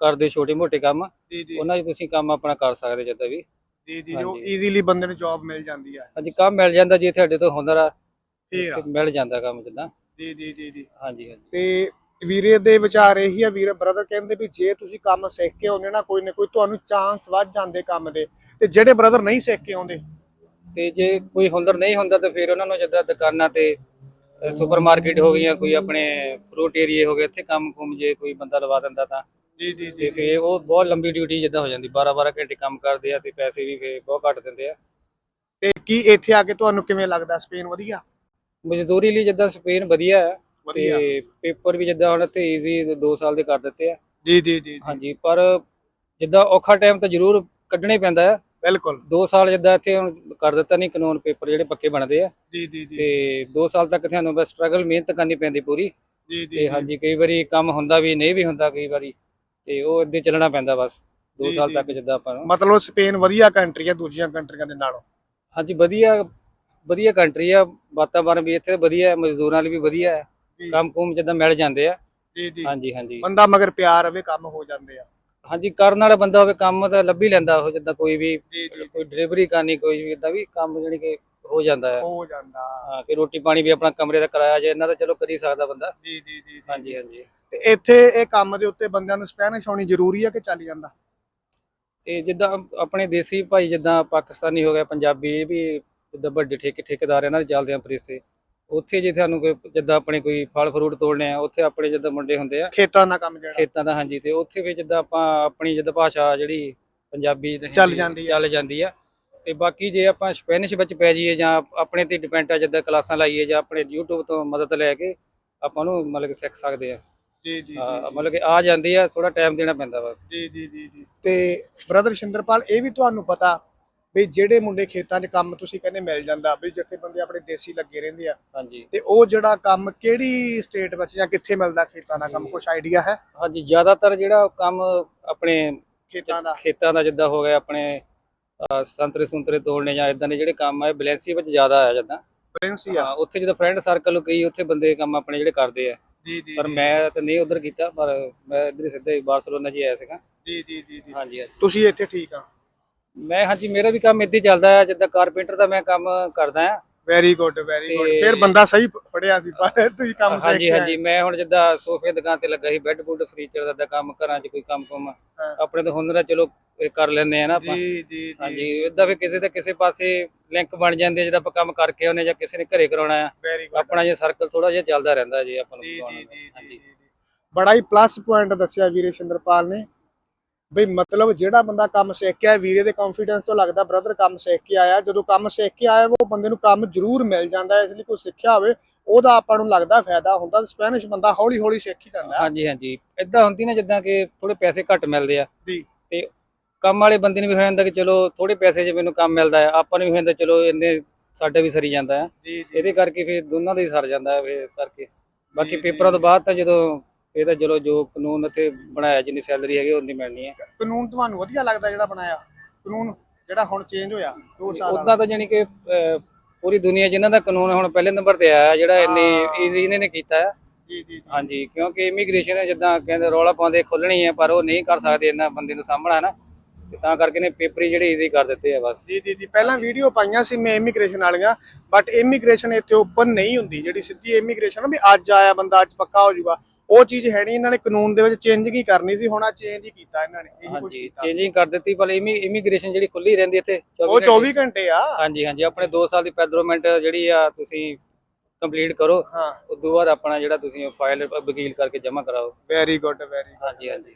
ਕਰਦੇ ਛੋਟੇ ਮੋਟੇ ਕੰਮ ਜੀ ਜੀ। ਉਹਨਾਂ 'ਚ ਤੁਸੀਂ ਕੰਮ ਆਪਣਾ ਕਰ ਸਕਦੇ ਜਿੱਦਾਂ ਵੀ। ਜੀ ਜੀ ਹਾਂਜੀ। ਈਜ਼ੀਲੀ ਬੰਦੇ ਨੂੰ ਜੌਬ ਮਿਲ ਜਾਂਦੀ ਹੈ ਹਾਂਜੀ ਕੰਮ ਮਿਲ ਜਾਂਦਾ ਜੇ ਤੁਹਾਡੇ ਤੋਂ ਹੁਨਰ ਆ ਫੇਰ ਆ। ਤੇ ਮਿਲ ਜਾਂਦਾ ਕੰਮ ਜਿੱਦਾਂ। ਜੀ ਜੀ ਜੀ ਜੀ। ਹਾਂਜੀ ਹਾਂਜੀ। ਤੇ ਵੀਰੇ ਦੇ ਵਿਚਾਰ ਇਹੀ ਆ ਵੀਰੇ ਬ੍ਰਦਰ ਕਹਿੰਦੇ ਵੀ ਜੇ ਤੁਸੀਂ ਕੰਮ ਸਿੱਖ ਕੇ ਆਉਂਦੇ ਨਾ ਕੋਈ ਨਾ ਕੋਈ ਤੁਹਾਨੂੰ ਚਾਂਸ ਵੱਧ ਜਾਂਦੇ ਕੰਮ ਦੇ। ਤੇ ਜਿਹੜੇ ਬ੍ਰਦਰ ਨਹੀਂ ਸਿੱਖ ਕੇ ਆਉਂਦੇ ਤੇ ਜੇ ਕੋਈ ਹੁਨਰ ਨਹੀਂ ਹੁੰਦਾ ਤਾਂ ਫਿਰ ਉਹਨਾਂ ਨੂੰ ਜਿੱਦਾਂ ਦੁਕਾਨਾਂ ਤੇ ਸੁਪਰਮਾਰਕਟ ਹੋ ਗਈਆਂ ਕੋਈ ਆਪਣੇ ਫਰੂਟ ਏਰੀਏ ਹੋ ਗਏ ਇੱਥੇ ਕੰਮ ਕੁਮ ਜੇ ਕੋਈ ਬੰਦਾ ਲਵਾ ਦਿੰਦਾ ਤਾਂ। ਜੀ ਜੀ ਤੇ ਫਿਰ ਉਹ ਬਹੁਤ ਲੰਬੀ ਡਿਊਟੀ ਜਿੱਦਾਂ ਹੋ ਜਾਂਦੀ 12 12 ਘੰਟੇ ਕੰਮ ਕਰਦੇ ਆ ਤੇ ਪੈਸੇ ਵੀ ਫਿਰ ਬਹੁਤ ਘੱਟ ਦਿੰਦੇ ਆ। ਤੇ ਕੀ ਇੱਥੇ ਆ ਕੇ ਤੁਹਾਨੂੰ ਕਿਵੇਂ ਲੱਗਦਾ ਸਪੇਨ ਵਧੀਆ? ਮਜ਼ਦੂਰੀ ਲਈ ਜਿੱਦਾਂ ਸਪੇਨ ਵਧੀਆ ਹੈ ਵਧੀਆ। ਤੇ ਪੇਪਰ ਵੀ ਜਿੱਦਾਂ ਹੁਣ ਇੱਥੇ ਈਜ਼ੀ 2 ਸਾਲ ਦੇ ਕਰ ਦਿੱਤੇ ਆ। ਜੀ ਜੀ ਜੀ ਜੀ। ਹਾਂਜੀ ਪਰ ਜਿੱਦਾਂ ਔਖਾ ਟਾਈਮ ਤਾਂ ਜ਼ਰੂਰ ਕੱਢਣਾ ਹੀ ਪੈਂਦਾ ਹੈ। ਬਿਲਕੁਲ। 2 ਸਾਲ ਜਿੱਦਾਂ ਇੱਥੇ ਹੁਣ ਕਰ ਦਿੱਤਾ ਨਹੀਂ ਕਾਨੂੰਨ ਪੇਪਰ ਜਿਹੜੇ ਪੱਕੇ ਬਣਦੇ ਆ। ਜੀ ਜੀ ਜੀ। ਤੇ 2 ਸਾਲ ਤੱਕ ਤੁਹਾਨੂੰ ਬਸ ਸਟਰਗਲ ਮਿਹਨਤ ਕਰਨੀ ਪੈਂਦੀ ਪੂਰੀ। ਜੀ ਤੇ ਹਾਂਜੀ ਕਈ ਵਾਰੀ ਕੰਮ ਹੁੰਦਾ ਵੀ ਨਹੀਂ ਵੀ ਹੁੰਦਾ ਕਈ ਵਾਰੀ। ਤੇ ਉਹ ਇੱਦਾਂ ਹੀ ਚੱਲਣਾ ਪੈਂਦਾ ਬਸ। 2 ਜੀ, ਸਾਲ ਜੀ, ਤੱਕ ਜੀ। ਜਿੱਦਾਂ ਆਪਾਂ ਨੂੰ। ਮਤਲਬ ਸਪੇਨ ਵਧੀਆ ਕੰਟਰੀ ਆ ਦੂਜੀਆਂ ਕੰਟਰੀਆਂ ਦੇ ਨਾਲੋਂ। ਹਾਂਜੀ ਵਧੀਆ ਵਧੀਆ ਕੰਟਰੀ ਆ। ਵਾਤਾਵਰਨ ਵੀ ਇੱਥੇ ਵਧੀਆ ਹੈ ਮਜ਼ਦੂਰਾਂ ਲਈ ਵੀ ਵਧੀਆ ਹੈ। ਜੀ। ਕੰਮ ਕੁਮ ਜਿੱਦਾਂ ਮਿਲ ਜਾਂਦੇ ਆ। ਜੀ ਜੀ। ਹਾਂਜੀ ਹਾਂਜੀ। ਬੰਦਾ ਮਗਰ ਪਿਆਰ ਰਵੇ ਕੰਮ ਹੋ ਜਾਂਦੇ ਆ। ਹਾਂਜੀ ਕਰਨ ਵਾਲਾ ਬੰਦਾ ਹੋਵੇ ਕੰਮ ਤਾਂ ਲੱਭ ਹੀ ਲੈਂਦਾ ਉਹ ਜਿੱਦਾਂ ਕੋਈ ਵੀ ਜੀ ਜੀ ਕੋਈ ਡਿਲੀਵਰੀ ਕਰਨੀ ਕੋਈ ਵੀ ਇਦਾਂ ਵੀ ਕੰਮ ਜਾਣੀ ਕਿ ਹੋ ਜਾਂਦਾ ਹੈ ਹੋ ਜਾਂਦਾ। ਹਾਂ ਕਿ ਰੋਟੀ ਪਾਣੀ ਵੀ ਆਪਣਾ ਕਮਰੇ ਦਾ ਕਿਰਾਇਆ ਜੇ ਇਹਨਾਂ ਦਾ ਚਲੋ ਕਰੀ ਸਕਦਾ ਬੰਦਾ। ਜੀ ਜੀ ਜੀ ਜੀ। ਹਾਂਜੀ ਹਾਂਜੀ। ਤੇ ਇੱਥੇ ਇਹ ਕੰਮ ਦੇ ਉੱਤੇ ਬੰਦਿਆਂ ਨੂੰ ਸਪੈਨਿਸ਼ ਆਉਣੀ ਜ਼ਰੂਰੀ ਆ ਕਿ ਚੱਲ ਜਾਂਦਾ? ਤੇ ਜਿੱਦਾਂ ਆਪਣੇ ਦੇਸੀ ਭਾਈ ਜਿੱਦਾਂ ਪਾਕਿਸਤਾਨੀ ਹੋ ਗਿਆ ਪੰਜਾਬੀ ਇਹ ਵੀ ਜਿੱਦਾਂ ਵੱਡੇ ਠੇਕੇ ਠੇਕੇਦਾਰ ਇਹਨਾਂ ਦੇ ਚੱਲਦੇ ਆ ਪ੍ਰੇਸੇ ਉੱਥੇ ਜੇ ਤੁਹਾਨੂੰ ਕੋਈ ਜਿੱਦਾਂ ਆਪਣੇ ਕੋਈ ਫਲ ਫਰੂਟ ਤੋੜਨੇ ਆ ਉੱਥੇ ਆਪਣੇ ਜਿੱਦਾਂ ਮੁੰਡੇ ਹੁੰਦੇ ਆ। ਖੇਤਾਂ ਦਾ ਕੰਮ ਜਿਹੜਾ। ਖੇਤਾਂ ਦਾ ਹਾਂਜੀ ਤੇ ਉੱਥੇ ਵੀ ਜਿੱਦਾਂ ਆਪਾਂ ਆਪਣੀ ਜਿੱਦਾਂ ਭਾਸ਼ਾ ਜਿਹੜੀ ਪੰਜਾਬੀ ਤੇ ਚੱਲ ਜਾਂਦੀ ਆ। ਚੱਲ ਜਾਂਦੀ ਆ। ਤੇ ਬਾਕੀ ਜੇ ਆਪਾਂ ਸਪੈਨਿਸ਼ ਵਿੱਚ ਪੈ ਜਾਈਏ ਜਾਂ ਆਪਣੇ ਤੇ ਡਿਪੈਂਡ ਆ ਜਿੱਦਾਂ ਕਲਾਸਾਂ ਲਾਈਏ ਜਾਂ ਆਪਣੇ YouTube ਤੋਂ ਮਦਦ ਲੈ ਕੇ ਆਪਾਂ ਨੂੰ ਮਤਲਬ ਕਿ ਸਿੱਖ ਸਕਦੇ ਆ। ਜੀ ਜੀ ਹਾਂ, ਮਤਲਬ ਕਿ ਆ ਜਾਂਦੀ ਆ ਥੋੜਾ ਟਾਈਮ ਦੇਣਾ ਪੈਂਦਾ ਬਸ। ਜੀ ਜੀ ਜੀ ਜੀ। ਤੇ ਬ੍ਰਦਰ ਸ਼ਿੰਦਰਪਾਲ ਇਹ ਵੀ ਤੁਹਾਨੂੰ ਪਤਾ ਵੀ ਜਿਹੜੇ ਮੁੰਡੇ ਖੇਤਾਂ 'ਚ ਕੰਮ ਤੁਸੀਂ ਕਹਿੰਦੇ ਮਿਲ ਜਾਂਦਾ ਵੀ ਜਿੱਥੇ ਬੰਦੇ ਆਪਣੇ ਦੇਸੀ ਲੱਗੇ ਰਹਿੰਦੇ ਆ। ਹਾਂਜੀ। ਤੇ ਉਹ ਜਿਹੜਾ ਕੰਮ ਕਿਹੜੀ ਸਟੇਟ ਵਿੱਚ ਜਾਂ ਕਿੱਥੇ ਮਿਲਦਾ ਖੇਤਾਂ ਦਾ ਕੰਮ? ਜੀ। ਕੁਝ ਆਈਡੀਆ ਹੈ? ਹਾਂਜੀ ਜ਼ਿਆਦਾਤਰ ਜਿਹੜਾ ਕੰਮ ਆਪਣੇ ਖੇਤਾਂ ਦਾ। ਖੇਤਾਂ ਦਾ ਜਿੱਦਾਂ ਹੋ ਗਿਆ ਆਪਣੇ ਸੰਤਰੇ ਸੁੰਤਰੇ ਤੋੜਨੇ ਜਾਂ ਇਦਾਂ ਦੇ ਜਿਹੜੇ ਕੰਮ ਆ ਬਲੈਂਸੀ ਵਿੱਚ ਜ਼ਿਆਦਾ ਆ ਜਾਂਦਾ। ਪ੍ਰਿੰਸੀ ਆ। ਹਾਂ ਉੱਥੇ ਜਦੋਂ ਫਰੈਂਡ ਸਰਕਲ ਕਈ ਉੱਥੇ ਬੰਦੇ ਕੰਮ ਆਪਣੇ ਜਿਹੜੇ ਕਰਦੇ ਆ। ਜੀ ਜੀ ਪਰ ਜੀ, ਮੈਂ ਤਾਂ ਨਹੀਂ ਉਧਰ ਕੀਤਾ ਪਰ ਮੈਂ ਇੱਧਰ ਹੀ ਸਿੱਧੇ ਬਾਰਸਲੋਨਾ 'ਚ ਹੀ ਆਇਆ ਸੀਗਾ। ਜੀ ਜੀ ਜੀ ਜੀ। ਹਾਂਜੀ। ਤੁਸੀਂ ਇੱਥੇ ਠੀਕ ਆ? ਮੈਂ ਹਾਂਜੀ ਮੇਰਾ ਵੀ ਕੰਮ ਇੱਦਾਂ ਹੀ ਚੱਲਦਾ ਹੈ ਜਿੱਦਾਂ ਕਾਰਪੈਂਟਰ ਦਾ ਮੈਂ ਕੰਮ ਕਰਦਾ ਆ। ਵੈਰੀ ਗੁੱਡ ਵੈਰੀ ਗੁੱਡ ਫਿਰ ਬੰਦਾ ਸਹੀ ਫੜਿਆ ਸੀ ਪਰ ਤੁਸੀਂ ਕੰਮ ਸਿੱਖ ਹਾਂਜੀ ਹਾਂਜੀ ਮੈਂ ਹੁਣ ਜਿੱਦਾਂ ਸੋਫੇ ਦੁਕਾਨ ਤੇ ਲੱਗਾ ਸੀ ਬੈੱਡ ਬੁੱਡ ਫਰਨੀਚਰ ਦਾ ਕੰਮ ਘਰਾਂ 'ਚ ਕੋਈ ਕੰਮ ਕੁਮ। ਹਾਂ। ਆਪਣੇ ਤਾਂ ਹੁਨਰ ਆ ਚਲੋ ਕਰ ਲੈਂਦੇ ਆ ਨਾ ਆਪਾਂ। ਜੀ ਜੀ ਹਾਂਜੀ ਇਦਾਂ ਵੀ ਕਿਸੇ ਤੇ ਕਿਸੇ ਪਾਸੇ ਲਿੰਕ ਬਣ ਜਾਂਦੇ ਜਦੋਂ ਆਪਾਂ ਕੰਮ ਕਰਕੇ ਆਉਨੇ ਜਾਂ ਕਿਸੇ ਨੇ ਘਰੇ ਕਰਾਉਣਾ ਆ। ਆਪਣਾ ਜੇ ਸਰਕਲ ਥੋੜਾ ਜਿਹਾ ਚੱਲਦਾ ਰਹਿੰਦਾ ਜੀ ਆਪਾਂ ਨੂੰ ਜੀ ਜੀ ਜੀ ਬੜਾ ਹੀ ਪਲੱਸ ਪੁਆਇੰਟ ਦੱਸਿਆ ਵੀਰੇ ਸ਼ਿੰਦਰਪਾਲ ਨੇ। ਬਈ ਮਤਲਬ ਜਿਹੜਾ ਬੰਦਾ ਕੰਮ ਸਿੱਖ ਕੇ ਆਇਆ ਵੀਰੇ ਦੇ ਕੌਨਫੀਡੈਂਸ ਤੋਂ ਲੱਗਦਾ ਬ੍ਰਦਰ ਕੰਮ ਸਿੱਖ ਕੇ ਆਇਆ ਜਦੋਂ ਕੰਮ ਸਿੱਖ ਕੇ ਆਇਆ ਉਹ ਬੰਦੇ ਨੂੰ ਕੰਮ ਜ਼ਰੂਰ ਮਿਲ ਜਾਂਦਾ ਇਸ ਲਈ ਕੋਈ ਸਿੱਖਿਆ ਹੋਵੇ ਉਹਦਾ ਆਪਾਂ ਨੂੰ ਲੱਗਦਾ ਫਾਇਦਾ ਹੁੰਦਾ ਸਪੈਨਿਸ਼ ਬੰਦਾ ਹੌਲੀ ਹੌਲੀ ਸਿੱਖ ਹੀ ਜਾਂਦਾ। ਹਾਂਜੀ ਹਾਂਜੀ ਇਦਾਂ ਹੁੰਦੀ ਨਾ ਜਿੱਦਾਂ ਕਿ ਥੋੜੇ ਪੈਸੇ ਘੱਟ ਮਿਲਦੇ ਆ ਜੀ। ਤੇ ਕੰਮ ਵਾਲੇ ਬੰਦੇ ਨੂੰ ਵੀ ਹੋ ਜਾਂਦਾ ਕਿ ਚਲੋ ਥੋੜੇ ਪੈਸੇ 'ਚ ਮੈਨੂੰ ਕੰਮ ਮਿਲਦਾ ਹੈ ਆਪਾਂ ਨੂੰ ਵੀ ਹੋ ਜਾਂਦਾ ਚਲੋ ਇੰਨੇ ਸਾਡੇ ਵੀ ਸਰੀ ਜਾਂਦਾ ਜੀ ਇਹਦੇ ਕਰਕੇ ਫਿਰ ਦੋਨਾਂ ਦਾ ਹੀ ਸਰ ਜਾਂਦਾ ਫਿਰ ਇਸ ਕਰਕੇ ਬਾਕੀ ਪੇਪਰਾਂ ਤੋਂ। ਬਾਅਦ ਤਾਂ ਜਦੋਂ ਇਹ ਤਾਂ ਚਲੋ ਜੋ ਕਾਨੂੰਨ ਇੱਥੇ ਬਣਾਇਆ ਜਿੰਨੀ ਸੈਲਰੀ ਹੈਗੀ ਉਨੀ ਮਿਲਣੀ ਹੈ। ਕਾਨੂੰਨ ਤੁਹਾਨੂੰ ਵਧੀਆ ਲੱਗਦਾ ਜਿਹੜਾ ਬਣਾਇਆ? ਕਾਨੂੰਨ ਜਿਹੜਾ ਹੁਣ ਚੇਂਜ ਹੋਇਆ 2 ਸਾਲ ਉਦਾਂ ਤਾਂ ਜਾਨੀ ਕਿ ਅਹ, ਪੂਰੀ ਦੁਨੀਆ ਜਿਨ੍ਹਾਂ ਦਾ ਕਾਨੂੰਨ ਹੁਣ ਪਹਿਲੇ ਨੰਬਰ ਤੇ ਆਇਆ ਜਿਹੜਾ ਇੰਨੀ। ਈਜ਼ੀ ਇਹਨੇ ਨੇ ਕੀਤਾ ਹੈ। ਜੀ ਜੀ ਜੀ। ਹਾਂਜੀ ਕਿਉਂਕਿ ਇਮੀਗ੍ਰੇਸ਼ਨ ਹੈ ਜਿੱਦਾਂ ਕਹਿੰਦੇ ਰੌਲਾ ਪਾਉਂਦੇ ਖੁੱਲਣੀ ਹੈ ਪਰ ਉਹ ਨਹੀਂ ਕਰ ਸਕਦੇ ਇਹਨਾਂ ਬੰਦੇ ਨੂੰ ਸਾਹਮਣਾ ਹੈ ਨਾ ਤੇ ਤਾਂ ਕਰਕੇ ਨੇ ਪੇਪਰ ਜਿਹੜੇ ਈਜ਼ੀ ਕਰ ਦਿੱਤੇ ਆ ਬਸ। ਜੀ ਜੀ ਜੀ। ਪਹਿਲਾਂ ਵੀਡੀਓ ਪਾਈਆਂ ਸੀ ਮੈਂ ਇਮੀਗ੍ਰੇਸ਼ਨ ਵਾਲੀਆਂ ਬਟ ਇਮੀਗ੍ਰੇਸ਼ਨ ਇੱਥੇ ਓਪਨ ਨਹੀਂ ਹੁੰਦੀ ਜਿਹੜੀ ਸਿੱਧੀ ਇਮੀਗ੍ਰੇਸ਼ਨ ਵੀ ਅੱਜ ਆਇਆ ਬੰਦਾ ਅੱਜ ਪੱਕਾ ਹੋ ਜਾਊਗਾ। ਉਹ ਚੀਜ਼ ਹੈ ਨਹੀਂ ਇਹਨਾਂ ਨੇ ਕਾਨੂੰਨ ਦੇ ਵਿੱਚ ਚੇਂਜ ਕੀ ਕਰਨੀ ਸੀ ਹੁਣ ਆ ਚੇਂਜ ਹੀ ਕੀਤਾ ਇਹਨਾਂ ਨੇ ਇਹੀ ਕੁਝ ਹਾਂਜੀ ਕੀਤਾ। ਚੇਂਜਿੰਗ ਕਰ ਦਿੱਤੀ ਪਰ ਇਮੀਗ੍ਰੇਸ਼ਨ ਜਿਹੜੀ ਖੁੱਲੀ ਰਹਿੰਦੀ ਇੱਥੇ ਉਹ 24 24 ਘੰਟੇ ਆ। ਹਾਂਜੀ ਹਾਂਜੀ ਆਪਣੇ 2 ਸਾਲ ਦੀ ਪੈਦਰੋਮੈਂਟ ਜਿਹੜੀ ਆ ਤੁਸੀਂ ਕੰਪਲੀਟ ਕਰੋ। ਹਾਂ। ਉਸ ਤੋਂ ਬਾਅਦ ਆਪਣਾ ਜਿਹੜਾ ਤੁਸੀਂ ਫਾਈਲ ਵਕੀਲ ਕਰਕੇ ਜਮ੍ਹਾਂ ਕਰਾਓ। ਵੈਰੀ ਗੁੱਡ ਵੈਰੀ ਹਾਂਜੀ ਹਾਂਜੀ।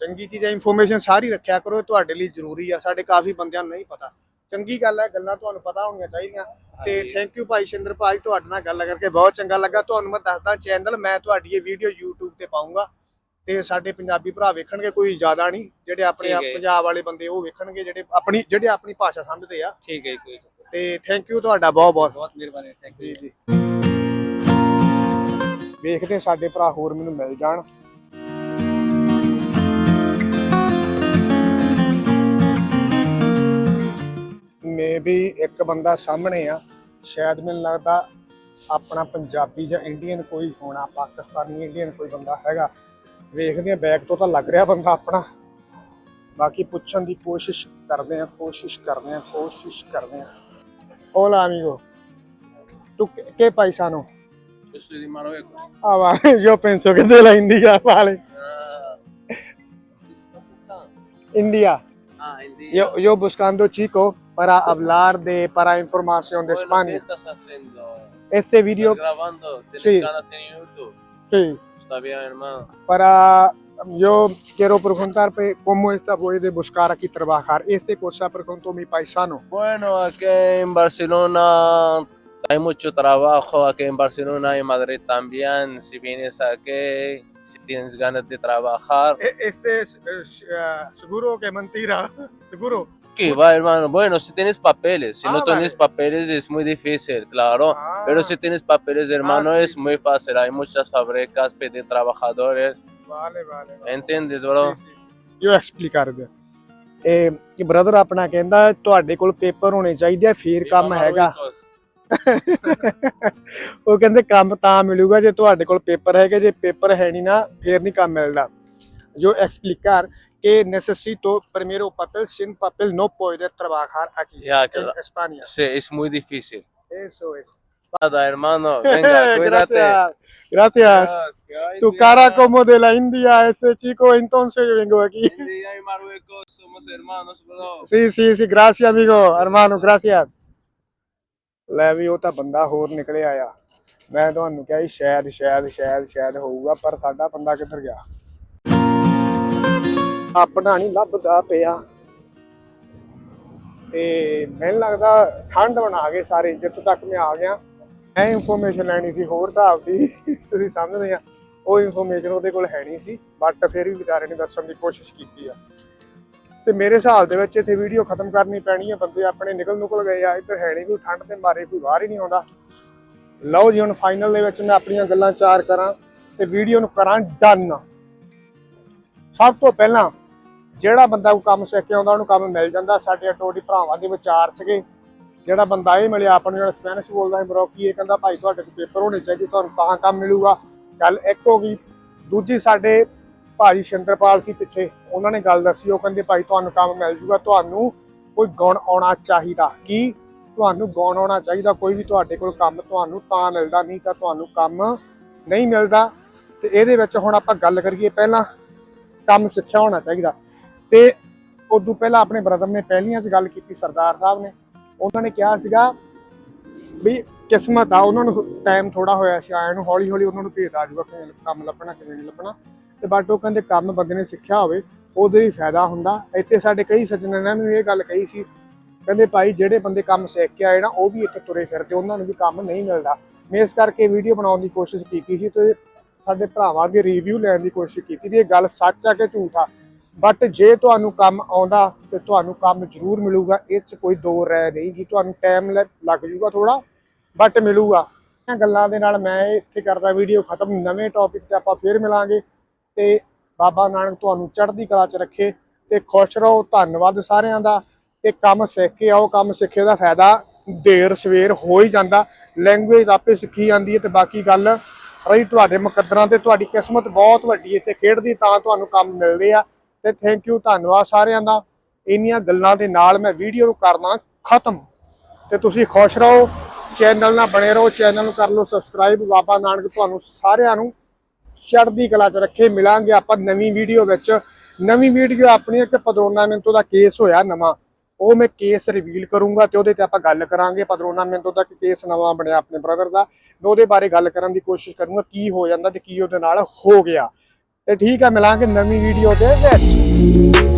ਚੰਗੀ ਚੀਜ਼ਾਂ ਇਨਫੋਰਮੇਸ਼ਨ ਸਾਰੀ ਰੱਖਿਆ ਕਰੋ ਇਹ ਤੁਹਾਡੇ ਲਈ ਜ਼ਰੂਰੀ ਆ ਸਾਡੇ ਕਾਫੀ ਬੰਦਿਆਂ ਨੂੰ ਨਹੀਂ ਪਤਾ। ਚੰਗੀ ਗੱਲ ਹੈ ਗੱਲਾਂ ਤੁਹਾਨੂੰ ਪਤਾ ਹੋਣੀਆਂ ਚਾਹੀਦੀਆਂ ਤੇ। ਥੈਂਕ ਯੂ ਭਾਈ ਸ਼ਿੰਦਰ ਭਾਈ ਤੁਹਾਡੇ ਨਾਲ ਗੱਲ ਕਰਕੇ ਬਹੁਤ ਚੰਗਾ ਲੱਗਾ ਤੁਹਾਨੂੰ ਮੈਂ ਦੱਸਦਾ ਚੈਨਲ ਮੈਂ ਤੁਹਾਡੀ ਇਹ ਵੀਡੀਓ YouTube ਤੇ ਪਾਉਂਗਾ ਤੇ ਸਾਡੇ ਪੰਜਾਬੀ ਭਰਾ ਵੇਖਣਗੇ ਕੋਈ ਜ਼ਿਆਦਾ ਨਹੀਂ ਜਿਹੜੇ ਆਪਣੇ ਆਪ। ਪੰਜਾਬ ਵਾਲੇ ਬੰਦੇ ਉਹ ਵੇਖਣਗੇ ਜਿਹੜੇ ਆਪਣੀ ਜਿਹੜੇ ਆਪਣੀ ਭਾਸ਼ਾ ਸਮਝਦੇ ਆ ਠੀਕ ਹੈ ਕੋਈ। ਤੇ ਥੈਂਕ ਯੂ ਤੁਹਾਡਾ ਬਹੁਤ ਬਹੁਤ ਬਹੁਤ ਮਿਹਰਬਾਨੀ ਥੈਂਕ ਯੂ ਜੀ ਵੇਖਦੇ ਸਾਡੇ ਭਰਾ ਹੋਰ ਮੈਨੂੰ ਮਿਲ ਜਾਣ ਮੇ ਵੀ ਇੱਕ ਬੰਦਾ ਸਾਹਮਣੇ ਆ ਸ਼ਾਇਦ ਮੈਨੂੰ ਲੱਗਦਾ ਆਪਣਾ ਪੰਜਾਬੀ ਜਾਂ ਇੰਡੀਅਨ ਕੋਈ ਹੋਣਾ ਪਾਕਿਸਤਾਨੀ ਇੰਡੀਅਨ ਕੋਈ ਬੰਦਾ ਹੈਗਾ ਵੇਖਦੇ ਆ ਬੈਗ ਤੋਂ ਤਾਂ ਲੱਗ ਰਿਹਾ ਬੰਦਾ ਆਪਣਾ ਬਾਕੀ ਪੁੱਛਣ ਦੀ ਕੋਸ਼ਿਸ਼ ਕਰਦੇ ਆ ਕੋਸ਼ਿਸ਼ ਕਰਦੇ ਆ ਕੋਸ਼ਿਸ਼ ਕਰਦੇ ਆ amigo ¿Tú qué, qué paisano? Yo de Marruecos. Ah, vale, yo pienso que es de la India, vale. India. Ah, día. Yo, yo buscando chico para hablar de, para información de Bueno, ¿Qué España. estás haciendo? Este ¿Estás grabando? ¿Tienes Sí. canal en YouTube? sí, Está bien, hermano. para, yo quiero preguntar pe- cómo esta puede buscar aquí trabajar. Este cosa preguntó mi paisano. Bueno, aquí en Barcelona hay mucho trabajo. Aquí en Barcelona y Madrid también. Si vienes aquí, si tienes ganas de trabajar. E- Este es, es, eh, seguro que mentira, seguro ¿Qué va, hermano? Bueno, si tienes papeles. Si Ah, no tienes vale. papeles es muy difícil, claro. Ah. Pero si tienes papeles, hermano, sí, es sí. muy fácil. Hay muchas fábricas, piden trabajadores. Vale, vale. vale. ¿Entiendes, bro? ਸੀ, ਸੀ, ਸੀ। ਜੋ ਐਕਸਪਲੀਕ ਕਰ ਦਿਓ ਇਹ ਕਿ ਬ੍ਰਦਰ ਆਪਣਾ ਕਹਿੰਦਾ ਤੁਹਾਡੇ ਕੋਲ ਪੇਪਰ ਹੋਣੇ ਚਾਹੀਦੇ ਆ ਫਿਰ ਕੰਮ Viva ਹੈਗਾ Marruecos. ਉਹ ਕਹਿੰਦੇ ਕੰਮ ਤਾਂ ਮਿਲੂਗਾ ਜੇ ਤੁਹਾਡੇ ਕੋਲ ਪੇਪਰ ਹੈਗੇ ਜੇ ਪੇਪਰ ਹੈ ਨਹੀਂ ਨਾ ਫਿਰ ਨਹੀਂ ਕੰਮ ਮਿਲਦਾ ਜੋ explicar que necesito primero papel sin papel no puede trabajar aquí Ya, en claro. España Sí, es muy difícil. eso es Nada, hermano. Venga, cuídate. gracias gracias Dios, que hay tu día- cara como de la India ese chico entonces yo vengo aquí India y Marruecos somos hermanos, bro. Sí, sí, sí, gracias, amigo, hermano, gracias. ਲੈ ਵੀ ਉਹ ਤਾਂ ਬੰਦਾ ਹੋਰ ਨਿਕਲਿਆ ਆ ਮੈਂ ਤੁਹਾਨੂੰ ਕਿਹਾ ਸੀ ਸ਼ਾਇਦ ਸ਼ਾਇਦ ਸ਼ਾਇਦ ਸ਼ਾਇਦ ਹੋਊਗਾ ਪਰ ਸਾਡਾ ਬੰਦਾ ਕਿੱਧਰ ਗਿਆ ਆਪਣਾ ਨਹੀਂ ਲੱਭਦਾ ਪਿਆ। ਤੇ ਮੈਨੂੰ ਲੱਗਦਾ ਠੰਡ ਬਣਾ ਗਏ ਸਾਰੇ ਜਿੱਥੋਂ ਤੱਕ ਮੈਂ ਆ ਗਿਆ, ਮੈਂ ਇਨਫੋਰਮੇਸ਼ਨ ਲੈਣੀ ਸੀ ਹੋਰ ਹਿਸਾਬ ਦੀ, ਤੁਸੀਂ ਸਮਝਦੇ ਆ। ਉਹ ਇਨਫੋਰਮੇਸ਼ਨ ਉਹਦੇ ਕੋਲ ਹੈ ਨਹੀਂ ਸੀ ਬਟ ਫਿਰ ਵੀ ਵਿਚਾਰੇ ਨੇ ਦੱਸਣ ਦੀ ਕੋਸ਼ਿਸ਼ ਕੀਤੀ ਆ। ਤੇ ਮੇਰੇ ਹਿਸਾਬ ਦੇ ਵਿੱਚ ਇੱਥੇ ਵੀਡੀਓ ਖਤਮ ਕਰਨੀ ਪੈਣੀ ਹੈ ਬੰਦੇ ਆਪਣੇ ਨਿਕਲ ਨੁਕਲ ਗਏ ਆ, ਇੱਧਰ ਹੈ ਨਹੀਂ ਕੋਈ ਠੰਡ ਦੇ ਮਾਰੇ ਕੋਈ ਬਾਹਰ ਹੀ ਨਹੀਂ ਆਉਂਦਾ। ਲਓ ਜੀ, ਹੁਣ ਫਾਈਨਲ ਦੇ ਵਿੱਚ ਮੈਂ ਆਪਣੀਆਂ ਗੱਲਾਂ ਚਾਰ ਕਰਾਂ ਤੇ ਵੀਡੀਓ ਨੂੰ ਕਰਾਂ ਡਨ ਸਭ ਤੋਂ ਪਹਿਲਾਂ ਜਿਹੜਾ ਬੰਦਾ ਕੋਈ ਕੰਮ ਸਿੱਖ ਕੇ ਆਉਂਦਾ, ਉਹਨੂੰ ਕੰਮ ਮਿਲ ਜਾਂਦਾ। ਸਾਡੇ ਅਟੋਡੀ ਭਰਾਵਾਂ ਦੇ ਵਿਚਾਰ ਸੀਗੇ। ਜਿਹੜਾ ਬੰਦਾ ਇਹ ਮਿਲਿਆ, ਆਪਾਂ ਨੂੰ ਜਿਹੜਾ ਸਪੈਨਿਸ਼ ਬੋਲਦਾ ਹੈ ਮਰੋਕੀ ਇਹ ਕਹਿੰਦਾ ਭਾਈ ਤੁਹਾਡੇ ਕੋਲ ਪੇਪਰ ਹੋਣੇ ਚਾਹੀਦੇ, ਤੁਹਾਨੂੰ ਤਾਂ ਕੰਮ ਮਿਲੂਗਾ। ਗੱਲ ਇੱਕ ਹੋ ਗਈ, ਦੂਜੀ ਸਾਡੇ ਭਾਜੀ ਸ਼ੰਕਰਪਾਲ ਸੀ ਪਿੱਛੇ, ਉਹਨਾਂ ਨੇ ਗੱਲ ਦੱਸੀ, ਉਹ ਕਹਿੰਦੇ ਭਾਈ ਤੁਹਾਨੂੰ ਕੰਮ ਮਿਲ ਜੂਗਾ, ਤੁਹਾਨੂੰ ਕੋਈ ਗੁਣ ਆਉਣਾ ਚਾਹੀਦਾ। ਕੀ? ਤੁਹਾਨੂੰ ਗਾਉਣ ਆਉਣਾ ਚਾਹੀਦਾ, ਕੋਈ ਵੀ ਤੁਹਾਡੇ ਕੋਲ ਕੰਮ ਤੁਹਾਨੂੰ ਤਾਂ ਮਿਲਦਾ ਨਹੀਂ, ਤਾਂ ਤੁਹਾਨੂੰ ਕੰਮ ਨਹੀਂ ਮਿਲਦਾ। ਤੇ ਇਹਦੇ ਵਿੱਚ ਹੁਣ ਆਪਾਂ ਗੱਲ ਕਰੀਏ ਪਹਿਲਾਂ, ਕੰਮ ਸਿੱਖਿਆ ਹੋਣਾ ਚਾਹੀਦਾ। ਤੇ ਉਦੋਂ ਪਹਿਲਾਂ ਆਪਣੇ ਬ੍ਰਦਰ ਨੇ ਪਹਿਲੀਆਂ 'ਚ ਗੱਲ ਕੀਤੀ, ਸਰਦਾਰ ਸਾਹਿਬ ਨੇ। ਉਹਨਾਂ ਨੇ ਕਿਹਾ ਸੀਗਾ ਵੀ ਕਿਸਮਤ ਆ, ਉਹਨਾਂ ਨੂੰ ਟਾਈਮ ਥੋੜਾ ਹੋਇਆ ਸੀ ਆਇਆ ਨੂੰ ਹੌਲੀ ਹੌਲੀ ਉਹਨਾਂ ਨੂੰ ਭੇਦ ਆ ਜਾਊਗਾ, ਕਿਵੇਂ ਕੰਮ ਲੱਭਣਾ, ਕਿਵੇਂ ਨਹੀਂ ਲੱਭਣਾ। ਤੇ ਬਟ ਉਹ ਕਹਿੰਦੇ ਕੰਮ ਬੰਦੇ ਨੇ ਸਿੱਖਿਆ ਹੋਵੇ, ਉਹਦੇ ਹੀ ਫਾਇਦਾ ਹੁੰਦਾ। ਇੱਥੇ ਸਾਡੇ ਕਈ ਸੱਜਣਾਂ ਨੇ ਇਹ ਗੱਲ ਕਹੀ ਸੀ, ਕਹਿੰਦੇ ਭਾਈ ਜਿਹੜੇ ਬੰਦੇ ਕੰਮ ਸਿੱਖ ਕੇ ਆਏ ਨਾ, ਉਹ ਵੀ ਇੱਥੇ ਤੁਰੇ ਫਿਰਦੇ, ਉਹਨਾਂ ਨੂੰ ਵੀ ਕੰਮ ਨਹੀਂ ਮਿਲਦਾ। ਮੈਂ ਇਸ ਕਰਕੇ ਵੀਡੀਓ ਬਣਾਉਣ ਦੀ ਕੋਸ਼ਿਸ਼ ਕੀਤੀ ਸੀ ਤੇ ਸਾਡੇ ਭਰਾਵਾਂ ਦੇ ਰਿਵਿਊ ਲੈਣ ਦੀ ਕੋਸ਼ਿਸ਼ ਕੀਤੀ ਵੀ ਇਹ ਗੱਲ ਸੱਚ ਆ ਕਿ ਝੂਠ ਆ। ਬਟ ਜੇ ਤੁਹਾਨੂੰ ਕੰਮ ਆਉਂਦਾ ਤੇ ਤੁਹਾਨੂੰ ਕੰਮ ਜ਼ਰੂਰ ਮਿਲੂਗਾ ਇਹ 'ਚ ਕੋਈ ਦੋ ਰਹਿ ਨਹੀਂ ਕਿ ਤੁਹਾਨੂੰ ਟਾਈਮ ਲੱਗ ਜੂਗਾ ਥੋੜਾ ਬਟ ਮਿਲੂਗਾ। ਇਹਨਾਂ ਗੱਲਾਂ ਦੇ ਨਾਲ ਮੈਂ ਇੱਥੇ ਕਰਦਾ ਵੀਡੀਓ ਖਤਮ, ਨਵੇਂ ਟੌਪਿਕ ਤੇ ਆਪਾਂ ਫੇਰ ਮਿਲਾਂਗੇ। ਤੇ ਬਾਬਾ ਨਾਨਕ ਤੁਹਾਨੂੰ ਚੜ੍ਹਦੀ ਕਲਾ 'ਚ ਰੱਖੇ ਤੇ ਖੁਸ਼ ਰਹੋ। ਧੰਨਵਾਦ ਸਾਰਿਆਂ ਦਾ। ਤੇ ਕੰਮ ਸਿੱਖ ਕੇ ਆਓ, ਕੰਮ ਸਿੱਖੇ ਦਾ ਫਾਇਦਾ ਦੇਰ ਸਵੇਰ ਹੋ ਹੀ ਜਾਂਦਾ। ਲੈਂਗੁਏਜ ਆਪੇ ਸਿੱਖੀ ਜਾਂਦੀ ਹੈ ਤੇ ਬਾਕੀ ਗੱਲ ਰਹੀ ਤੁਹਾਡੇ ਮੁਕੱਦਰਾਂ ਤੇ। ਤੁਹਾਡੀ ਕਿਸਮਤ ਬਹੁਤ ਵੱਡੀ ਹੈ। ਤੇ ਖੇਡਦੀ ਤਾਂ ਤੁਹਾਨੂੰ ਕੰਮ ਮਿਲਦੇ ਆ। ਤੇ ਥੈਂਕ ਯੂ ਧੰਨਵਾਦ ਸਾਰਿਆਂ ਦਾ। ਇੰਨੀਆਂ ਗੱਲਾਂ ਦੇ ਨਾਲ ਮੈਂ ਵੀਡੀਓ ਨੂੰ ਕਰਨਾ ਖਤਮ। ਤੇ ਤੁਸੀਂ ਖੁਸ਼ ਰਹੋ ਚੈਨਲ ਨਾਲ ਬਣੇ ਰਹੋ ਚੈਨਲ ਨੂੰ ਕਰ ਲਓ ਸਬਸਕ੍ਰਾਈਬ ਬਾਬਾ ਨਾਨਕ ਤੁਹਾਨੂੰ ਸਾਰਿਆਂ ਨੂੰ ਚੜ੍ਹਦੀ ਕਲਾ 'ਚ ਰੱਖੇ। ਮਿਲਾਂਗੇ ਆਪਾਂ ਨਵੀਂ ਵੀਡੀਓ ਵਿੱਚ। ਨਵੀਂ ਵੀਡੀਓ ਆਪਣੀ ਇੱਕ ਪਦਰੋਨਾ ਮਿੰਟੋ ਦਾ ਕੇਸ ਹੋਇਆ ਨਵਾਂ। ਉਹ ਮੈਂ ਕੇਸ ਰਿਵੀਲ ਕਰੂੰਗਾ ਤੇ ਉਹਦੇ ਤੇ ਆਪਾਂ ਗੱਲ ਕਰਾਂਗੇ। ਪਦਰੋਨਾ ਮਿੰਟੋ ਦਾ ਕਿ ਕੇਸ ਨਵਾਂ ਬਣਿਆ ਆਪਣੇ ਬ੍ਰਦਰ ਦਾ। ਮੈਂ ਉਹਦੇ ਬਾਰੇ ਗੱਲ ਕਰਨ ਦੀ ਕੋਸ਼ਿਸ਼ ਕਰੂੰਗਾ, ਕੀ ਹੋ ਜਾਂਦਾ ਤੇ ਕੀ ਉਹਦੇ ਨਾਲ ਹੋ ਗਿਆ। ਤੇ ਠੀਕ ਆ ਮਿਲਾਂਗੇ ਨਵੀਂ ਵੀਡੀਓ ਦੇ ਵਿੱਚ।